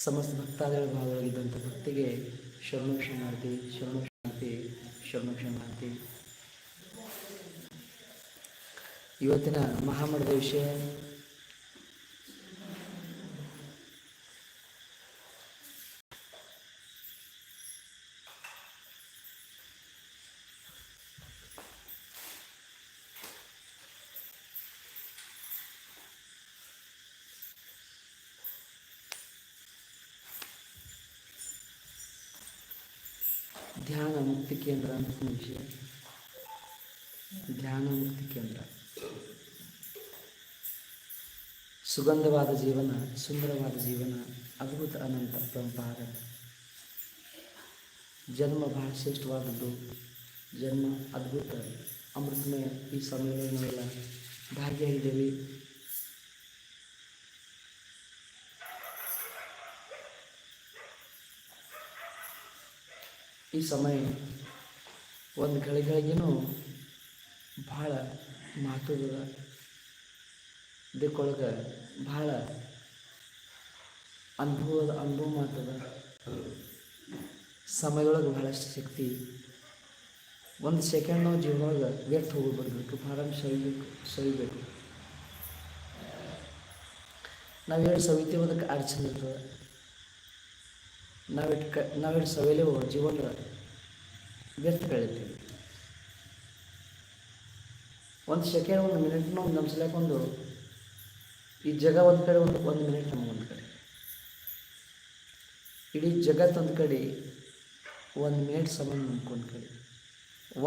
ಸಮಸ್ತ ಭಕ್ತಾದಿಗಳ ಭಾಗವಾಗಿದ್ದಂಥ ಭಕ್ತಿಗೆ ಶರಣು ಶರಣಾರ್ಥಿ ಶರಣು ಶರಣಾರ್ಥಿ ಇವತ್ತಿನ ಮಹಾಮಠದ ವಿಷಯ ಧ್ಯಾನ ಮುಕ್ತಿ ಕೇಂದ್ರ ಅಂತ ವಿಷಯ ಧ್ಯಾನ ಮುಕ್ತಿ ಕೇಂದ್ರ. ಸುಗಂಧವಾದ ಜೀವನ, ಸುಂದರವಾದ ಜೀವನ, ಅದ್ಭುತ, ಅನಂತ ಪರಂಪಾರ ಜನ್ಮ ಬಹಳ ಶ್ರೇಷ್ಠವಾದದ್ದು. ಜನ್ಮ ಅದ್ಭುತ. ಅಮೃತಮಯ ಈ ಸಮಯದಲ್ಲಿ ನಾವೆಲ್ಲ ಭಾಗಿಯಾಗಿದ್ದೇವೆ ಈ ಸಮಯ ಒಂದು ಗಳಿಗಳಿಗೂ ಭಾಳ ಮಾತುಗಳ ಇದಕ್ಕೊಳಗೆ ಭಾಳ ಅನುಭವದ ಅನುಭವ ಮಾತದ ಸಮಯದೊಳಗೆ ಭಾಳಷ್ಟು ಶಕ್ತಿ. ಒಂದು ಸೆಕೆಂಡ್ ನಾವು ಜೀವನೊಳಗೆ ವ್ಯರ್ಥ ಹೋಗ್ಬಿಡ್ಬೇಕು ಭಾಳ ಸವಿಬೇಕು ಸವಿಬೇಕು. ನಾವು ಹೇಳಿ ಸವಿತೀವಿ ಅದಕ್ಕೆ ಅಡಚಣೆ ಇರ್ತದೆ. ನಾವಿಟ್ಟು ಕ ನಾವಿಟ್ಟು ಸವಿಲೇವು ಜೀವನ ವ್ಯರ್ಥ ಕಳೀತೀವಿ ಒಂದು ಸೆಕೆಂಡ್, ಒಂದು ಮಿನಿಟ್ನ ಒಂದು ನಮ್ಸಲಕ್ಕೆ ಒಂದು ಈ ಜಗ ಒಂದು ಕಡೆ ಒಂದು ಒಂದು ಮಿನಿಟ್ ನಮ್ಗೆ ಒಂದು ಕಡೆ. ಇಡೀ ಜಗತ್ತು ಒಂದು ಕಡೆ ಒಂದು ಮಿನಿಟ್ ಸಮಯ ನಮ್ಗೆ ಒಂದು ಕಡೆ.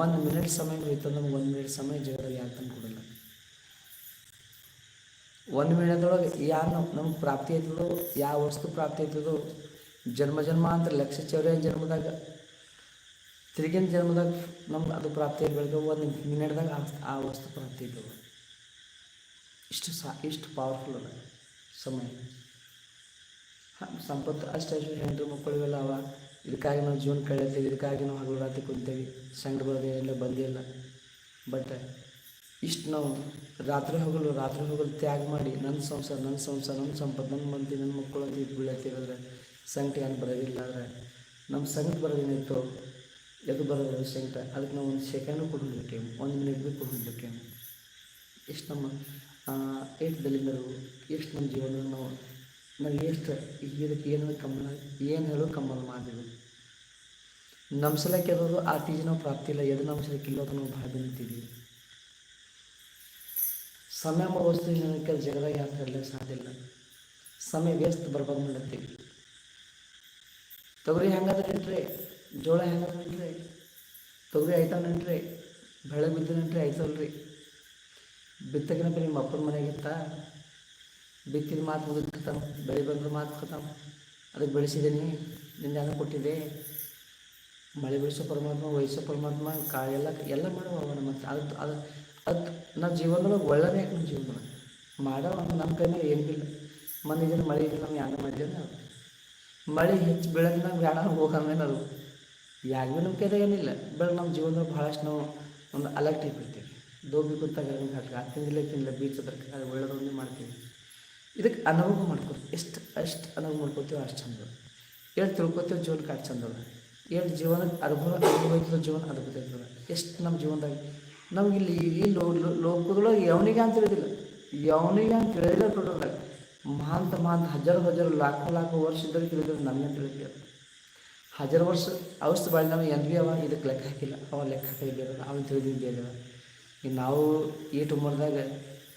ಒಂದು ಮಿನಿಟ್ ಸಮಯ ಹೋಯ್ತು ನಮ್ಗೆ ಒಂದು ಮಿನಿಟ್ ಸಮಯ ಜಗದಾಗ ಯಾರು ತಂದು ಕೊಡಲ್ಲ. ಒಂದು ಮಿನಿಟ್ದೊಳಗೆ ಯಾರು ನಮ್ಮ ನಮ್ಗೆ ಪ್ರಾಪ್ತಿ ಆಯ್ತದೋ, ಯಾವ ವಸ್ತು ಪ್ರಾಪ್ತಿ ಆಯ್ತದೋ, ಜನ್ಮ ಜನ್ಮ ಅಂತ ಲಕ್ಷ ಚೌರ್ಯ ಜನ್ಮದಾಗ ತಿರುಗಿನ ಜನ್ಮದಾಗ ನಮ್ಗೆ ಅದು ಪ್ರಾಪ್ತಿ ಬೆಳೆದು ಒಂದು ಮಿನಿಟ್ದಾಗ ಆ ವಸ್ತು ಪ್ರಾಪ್ತಿ ಇದ್ದವು ಇಷ್ಟು ಸಾ, ಇಷ್ಟು ಪವರ್ಫುಲ್ ಅದ ಸಮಯ. ಸಂಪತ್ತು ಅಷ್ಟು ಅಷ್ಟು ಹೆಣ್ಣು ಮಕ್ಕಳು ಇವೆಲ್ಲ ಅವ, ಇದಕ್ಕಾಗಿ ನಾವು ಜೀವನ ಕಳೆಯುತ್ತೇವೆ ಇದಕ್ಕಾಗಿ ನಾವು ಹಗಲು ರಾತ್ರಿ ಕುಂತೇವೆ, ಸಂಗಡ ಬರೋದೇ ಬಂದಿಲ್ಲ ಬಟ್ ಇಷ್ಟು ನಾವು ರಾತ್ರಿ ಹೋಗಲು ರಾತ್ರಿ ಹೋಗಲು ತ್ಯಾಗ ಮಾಡಿ ನನ್ನ ಸಂಸಾರ ನನ್ನ ಸಂಸಾರ, ನನ್ನ ಸಂಪತ್ತು, ನನ್ನ ಮಂದಿ, ನನ್ನ ಮಕ್ಕಳು ಅಂತ ಇದು ಬೀಳತ್ತಿರೋದ್ರೆ ಸಂಕಟ ಏನು ಬರೋದಿಲ್ಲ ಅಂದರೆ ನಮ್ಮ ಸಂಗಟ ಬರೋದೇನಿತ್ತು ಎದು ಬರೋದು ಸಂಕಟ ಅದಕ್ಕೆ ನಾವು ಒಂದು ಸೆಕೆಂಡು ಕೊಡ್ಬಿಡ್ಬೇಕೆ ಒಂದು ಮಿನಿಟ್ ಭೀ ಟೈಮ್ ಎಷ್ಟು ನಮ್ಮ ದಲಿತರು, ಎಷ್ಟು ನಮ್ಮ ಜೀವನ ನಾವು ನಾವು ಎಷ್ಟು ಇದಕ್ಕೆ ಏನು ಕಮ್ಮನ ಏನು ಹೇಳೋ ಕಮ್ಮನ ಮಾಡಿದ್ವಿ. ನಮ್ಮ ಸಲಕ್ಕೆ ಕೆಲವರು ಆ ತೀಜ ನಾವು ಪ್ರಾಪ್ತಿ ಇಲ್ಲ ಎದು ನಮ್ಮ ಸಲಕ್ಕೆ ಇಲ್ಲ ನಾವು ಭಾಳ ನಿಂತಿದ್ದೀವಿ ಸಮಯ ಎಂಬ ವಸ್ತು ನನಗೆ ಜಗದಾಗ ಯಾರು ಹೇಳಲಿಕ್ಕೆ ಸಾಧ್ಯ ಇಲ್ಲ. ಸಮಯ ವ್ಯಸ್ತ ಬರ್ಬಾರ್ದು ಮಾಡತ್ತೀವಿ ತೊಗರಿ ಹೆಂಗದ್ರಿ ಜೋಳ ಹೆಂಗದ್ರಿ ತೊಗರಿ ಆಯ್ತಾವನ್ರಿ ಬೆಳೆ ಬಿದ್ದನಂಟ್ರಿ ಆಯ್ತಲ್ರಿ ಬಿತ್ತಕಿನ ನಿಮ್ಮ ಅಪ್ಪನ ಮನೆಗಿತ್ತ ಬಿತ್ತಿದ ಮಾತು ಮುಗಿದ್ಕತಾವ ಬೆಳೆ ಬಂದ್ರೆ ಮಾತು ಕತಾವ ಅದಕ್ಕೆ ಬೆಳೆಸಿದ್ದೀನಿ ನಿನ್ನ ಯಾರು ಕೊಟ್ಟಿದ್ದೆ ಮಳೆ ಬೆಳೆಸೋ ಪರಮಾತ್ಮ ವಯಸ್ಸೋ ಪರಮಾತ್ಮ ಕಾ, ಎಲ್ಲ ಎಲ್ಲ ಮಾಡುವ ಮತ್ತೆ. ಅದು ಅದು ಅದು ನಮ್ಮ ಜೀವನದೊಳಗೆ ಒಳ್ಳೆಯದೇ ಯಾಕೆ ನಮ್ಮ ಜೀವನ ಮಾಡೋ ನಮ್ಮ ಕೈ ಏನೂ ಇಲ್ಲ. ಮನೆ ಮಳೆ ಇಲ್ಲ ನಾವು ಯಾರು ಮಾಡಿದ್ರೆ ಮಳೆ ಹೆಚ್ಚು ಬೆಳಗ್ಗೆ ನಾವು ಬೇಡ ಹೋಗಂದೇನು ಅದು ನಂಬಿಕೆ ಕೈದಾಗ ಏನಿಲ್ಲ. ಬಟ್ ನಮ್ಮ ಜೀವನದಾಗ ಭಾಳಷ್ಟು ನಾವು ಒಂದು ಅಲರ್ಟ್ ಇರ್ಬಿಡ್ತೀವಿ ದೋಬಿ ಗೊತ್ತಾಗ ಹಾಕಿ ಅದು ತಿಂದಿಲ್ಲ ತಿನ್ನಲ್ಲ ಬೀಚ್ ಅದು ಒಳ್ಳೆದೊಂದೇ ಮಾಡ್ತೀವಿ. ಇದಕ್ಕೆ ಅನುಭವ ಮಾಡ್ಕೊತೀವಿ ಎಷ್ಟು ಅಷ್ಟು ಅನುಭವ ಮಾಡ್ಕೊತೀವಿ ಅಷ್ಟು ಚಂದ. ಎಷ್ಟು ತಿಳ್ಕೊತೀವಿ ಜೀವನಕ್ಕೆ ಅಷ್ಟು ಚಂದ ಅದ. ಎಷ್ಟು ಜೀವನಕ್ಕೆ ಅನುಭವ ಅನುಭವ ಐತದ ಜೀವನ ಅದ್ಭುತ ಇರ್ತದೆ ಎಷ್ಟು ನಮ್ಮ ಜೀವನದಾಗ. ನಮ್ಗೆ ಇಲ್ಲಿ ಈ ಲೋಕದೊಳಗೆಯವನಿಗೆ ಅಂತ ತಿಳಿದಿಲ್ಲಯವನಿಗೆ ಅಂತ ತಿಳಿದಿಲ್ಲ ಟೋಟಲ್ದಾಗ ಮಹಾಂತ ಮಹಾಂತ ಹಜಾರು ಹಜಾರು, ಲಾಖ ಲಾಖ ವರ್ಷ ಇದ್ದರೆ ತಿಳಿದ್ರೆ ನಮಗೆ ತಿಳಿದ್ವಿ ಹಜಾರು ವರ್ಷ ಔಷಧ ಬಾಳಿ ನಾವು ಎಂದು ಭೀ ಅವ ಇದಕ್ಕೆ ಲೆಕ್ಕ ಹಾಕಿಲ್ಲ. ಅವ ಲೆಕ್ಕ ಹಾಕಿ ಬೇರೆ ಅವನು ತಿಳಿದಿದ್ದು ಈಗ ನಾವು ಏಟ್ ಉಮರ್ದಾಗ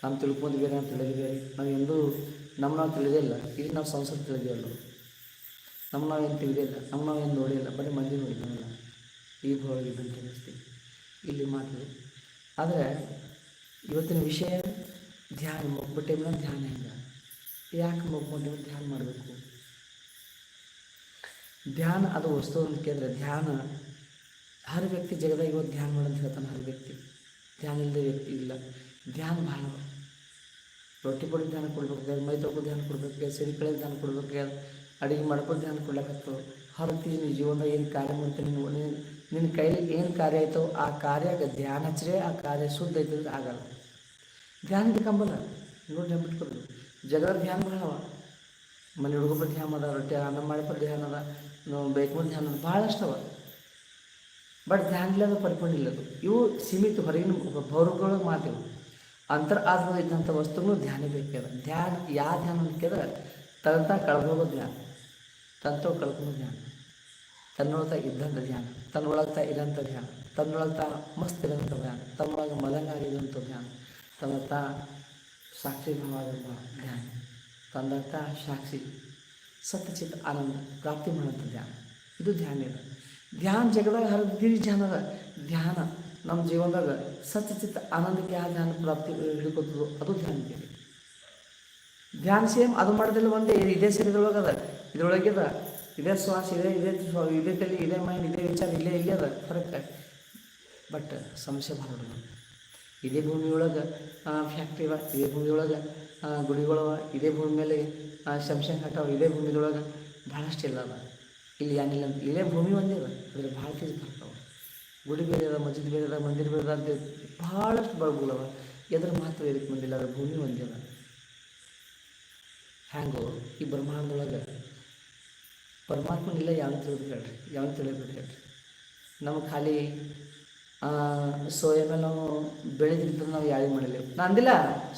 ನಮ್ಮ ತಿಳ್ಕೊಂಡು ಬೇರೆ ನಾವು ತಿಳಿದು ಬೇರೆ. ನಾವು ಎಂದೂ ನಮ್ಮ ನಾವು ತಿಳಿದಿಲ್ಲ ಈಗ ನಾವು ಸಂಸತ್ ತಿಳಿದೇವಲ್ಲ ನಮ್ಮ ನಾವು ಏನು ತಿಳಿದಿಲ್ಲ ನಮ್ಮ ನಾವು ಏನು ನೋಡಿಲ್ಲ ಬರೀ ಮಂದಿ ನೋಡಿದ್ವಲ್ಲ ಈ ಇದಂತ ತಿಳಿಸ್ತೀವಿ ಇಲ್ಲಿ ಮಾತು. ಆದರೆ ಇವತ್ತಿನ ವಿಷಯ ಧ್ಯಾನ, ಮುಗ್ಬಿಟ್ಟೆ ಮೇಲೆ ಧ್ಯಾನ ಇಲ್ಲ ಯಾಕೆ ಮುಗ್ಬಿಟ್ಟೆ ಧ್ಯಾನ ಮಾಡಬೇಕು? ಧ್ಯಾನ, ಅದು ವಸ್ತು ಅಂತ ಕೇಳಿದ್ರೆ ಧ್ಯಾನ. ಹರ ವ್ಯಕ್ತಿ ಜಗದಾಗ ಇವತ್ತು ಧ್ಯಾನ ಮಾಡಂತ ಹೇಳ್ತಾನೆ ಹರ ವ್ಯಕ್ತಿ. ಧ್ಯಾನ ಇಲ್ಲದೆ ವ್ಯಕ್ತಿ ಇಲ್ಲ. ಧ್ಯಾನ ಭಾಳ ರೊಟ್ಟಿ ಪಡೆದು ಧ್ಯಾನ ಕೊಡ್ಬೇಕು ಮೈ ತೊಗೊಳೋ ಧ್ಯಾನ ಕೊಡ್ಬೇಕು ಸಿರಿ ಕಳೆದ ಧ್ಯಾನ ಕೊಡ್ಬೇಕು ಅಡುಗೆ ಮಾಡ್ಕೊಂಡು ಧ್ಯಾನ ಕೊಡ್ಲಾಕತ್ತು ಹೊರತು ನೀನು ಜೀವನದಾಗ ಏನು ಕಾರ್ಯ ಮಾಡ್ತೀನಿ ನೀವು ನೀನು, ನಿನ್ನ ಕೈಲಿ ಏನು ಕಾರ್ಯ ಆಯ್ತೋ ಆ ಕಾರ್ಯಾಗ ಧ್ಯಾನ ಹಚ್ಚರೆ ಆ ಕಾರ್ಯ ಶುದ್ಧ ಐತಂದ್ರೆ ಆಗಲ್ಲ. ಧ್ಯಾನ ಬೇಕಂಬಲ್ಲ. ನೋಡಿ ನೆನ್ಬಿಟ್ಕೊಡ್ದು ಜಗದ ಧ್ಯಾನ ಭಾಳವ ಮನೆ ಹುಡುಗರ ಧ್ಯಾನ ಅದ, ರೊಟ್ಟಿ ಅನ್ನ ಮಾಡಿಕೊಂಡು ಧ್ಯಾನ ಅದ ನಾವು ಬೇಕು ಧ್ಯಾನ ಅದ, ಭಾಳಷ್ಟು ಅವ. ಬಟ್ ಧ್ಯಾನ ಪರಿಪೂರ್ಣ ಅದು. ಇವು ಸೀಮಿತ ಹೊರಗಿನ ಭೌರಗಳೊಳಗೆ ಮಾತಿವು ಅಂತರ್ ಆತ್ಮದ ಇದ್ದಂಥ ವಸ್ತುಗಳು ಧ್ಯಾನ ಬೇಕದ ಧ್ಯಾನ ಯಾವ ಧ್ಯಾನ ಅಂತಂದ್ರೆ ತಂತ ಕಳ್ದೋಗೋ ಧ್ಯಾನ, ತಂತೋ ಕಳ್ಕೊಳ್ಳೋ ಧ್ಯಾನ ತನ್ನೊಳತ ಇದ್ದಂಥ ಧ್ಯಾನ ತನ್ನೊಳಗ್ತಾ ಇರೋಂಥ ಧ್ಯಾನ ತನ್ನೊಳಗ್ತಾ ಮಸ್ತ್ ಇರೋಂಥ ಧ್ಯಾನ ತನ್ನೊಳಗೆ ಮಲಂಗಾಗಿರೋಂಥ ಧ್ಯಾನ ತನ್ನ ಭಾವಾದಂಥ ಧ್ಯಾನ. ತನ್ನತ್ತ ಸಾಕ್ಷಿ ಸತ್ಯಚಿತ್ ಆನಂದ ಪ್ರಾಪ್ತಿ ಮಾಡುವಂಥ ಧ್ಯಾನ. ಇದು ಧ್ಯಾನ ಇದೆ. ಧ್ಯಾನ ಜಗದಾಗ ಹರಿದಿರಿ ಧ್ಯಾನ ಧ್ಯಾನ ನಮ್ಮ ಜೀವನದಾಗ ಸತ್ಯಚಿತ್ ಆನಂದಕ್ಕೆ ಯಾವ ಧ್ಯಾನ ಪ್ರಾಪ್ತಿ ಹಿಡ್ಕೊತದೋ ಅದು ಧ್ಯಾನ ಇದೆ. ಧ್ಯಾನ ಸೇಮ್ ಅದು ಮಾಡೋದಿಲ್ಲ ಒಂದೇ, ಇದೇ ಶರೀರದೊಳಗೆ ಅದ. ಇದ್ರೊಳಗೆ ಅದ. ಇದೇ ಶ್ವಾಸ, ಇದೆ, ಇದೇ ಇದೇ ತಲೆ, ಇದೇ ಮೈಂಡ್, ಇದೇ ವಿಚಾರ, ಇಲ್ಲೇ ಇಲ್ಲೇ ಅದ. ಕರೆಕ್ಟ್ ಬಟ್ ಸಮಸ್ಯೆ ಬರೋದಿಲ್ಲ. ಇದೇ ಭೂಮಿಯೊಳಗೆ ಫ್ಯಾಕ್ಟ್ರಿ ಇದೇ ಭೂಮಿಯೊಳಗೆ ಗುಡಿಗಳವ ಇದೇ ಭೂಮಿ ಮೇಲೆ ಶಂಶನ್ ಕಟ್ಟವ ಇದೇ ಭೂಮಿದೊಳಗೆ ಭಾಳಷ್ಟು ಇಲ್ಲ ಇಲ್ಲಿ ಏನಿಲ್ಲ ಇದೇ ಭೂಮಿ ಒಂದೇ ಅದ ಅದ್ರ ಭಾಳ ಚೀಸ್ ಬರ್ತಾವೆ. ಗುಡಿ ಬೇರೆ ಅದ ಮಸ್ಜಿದ್ ಬೇರೆ ಅದ, ಮಂದಿರ ಬೇರೆ ಅದ ಭಾಳಷ್ಟು ಅವ. ಎದ್ರ ಮಾತ್ರ ಇದಕ್ಕೆ ಬಂದಿಲ್ಲ ಅದ್ರ ಭೂಮಿ ಒಂದೇ ಅದ. ಹ್ಯಾಂಗೋ, ಈ ಬ್ರಹ್ಮಾಂಡದೊಳಗೆ ಪರಮಾತ್ಮನಿಲ್ಲ ಯಾವ ತಿಳಿದು ಹೇಳ್ರಿ? ಯಾವ ತಿಳಿದು ಹೇಳ್ರಿ? ನಮಗೆ ಖಾಲಿ ಸೋಯಾ ಮೇಲೆ ನಾವು ಬೆಳೆದಿರ್ತದೆ ನಾವು ಯಾರಿಗೆ ಮಾಡಿಲ್ಲ ನಾ ಅಂದಿಲ್ಲ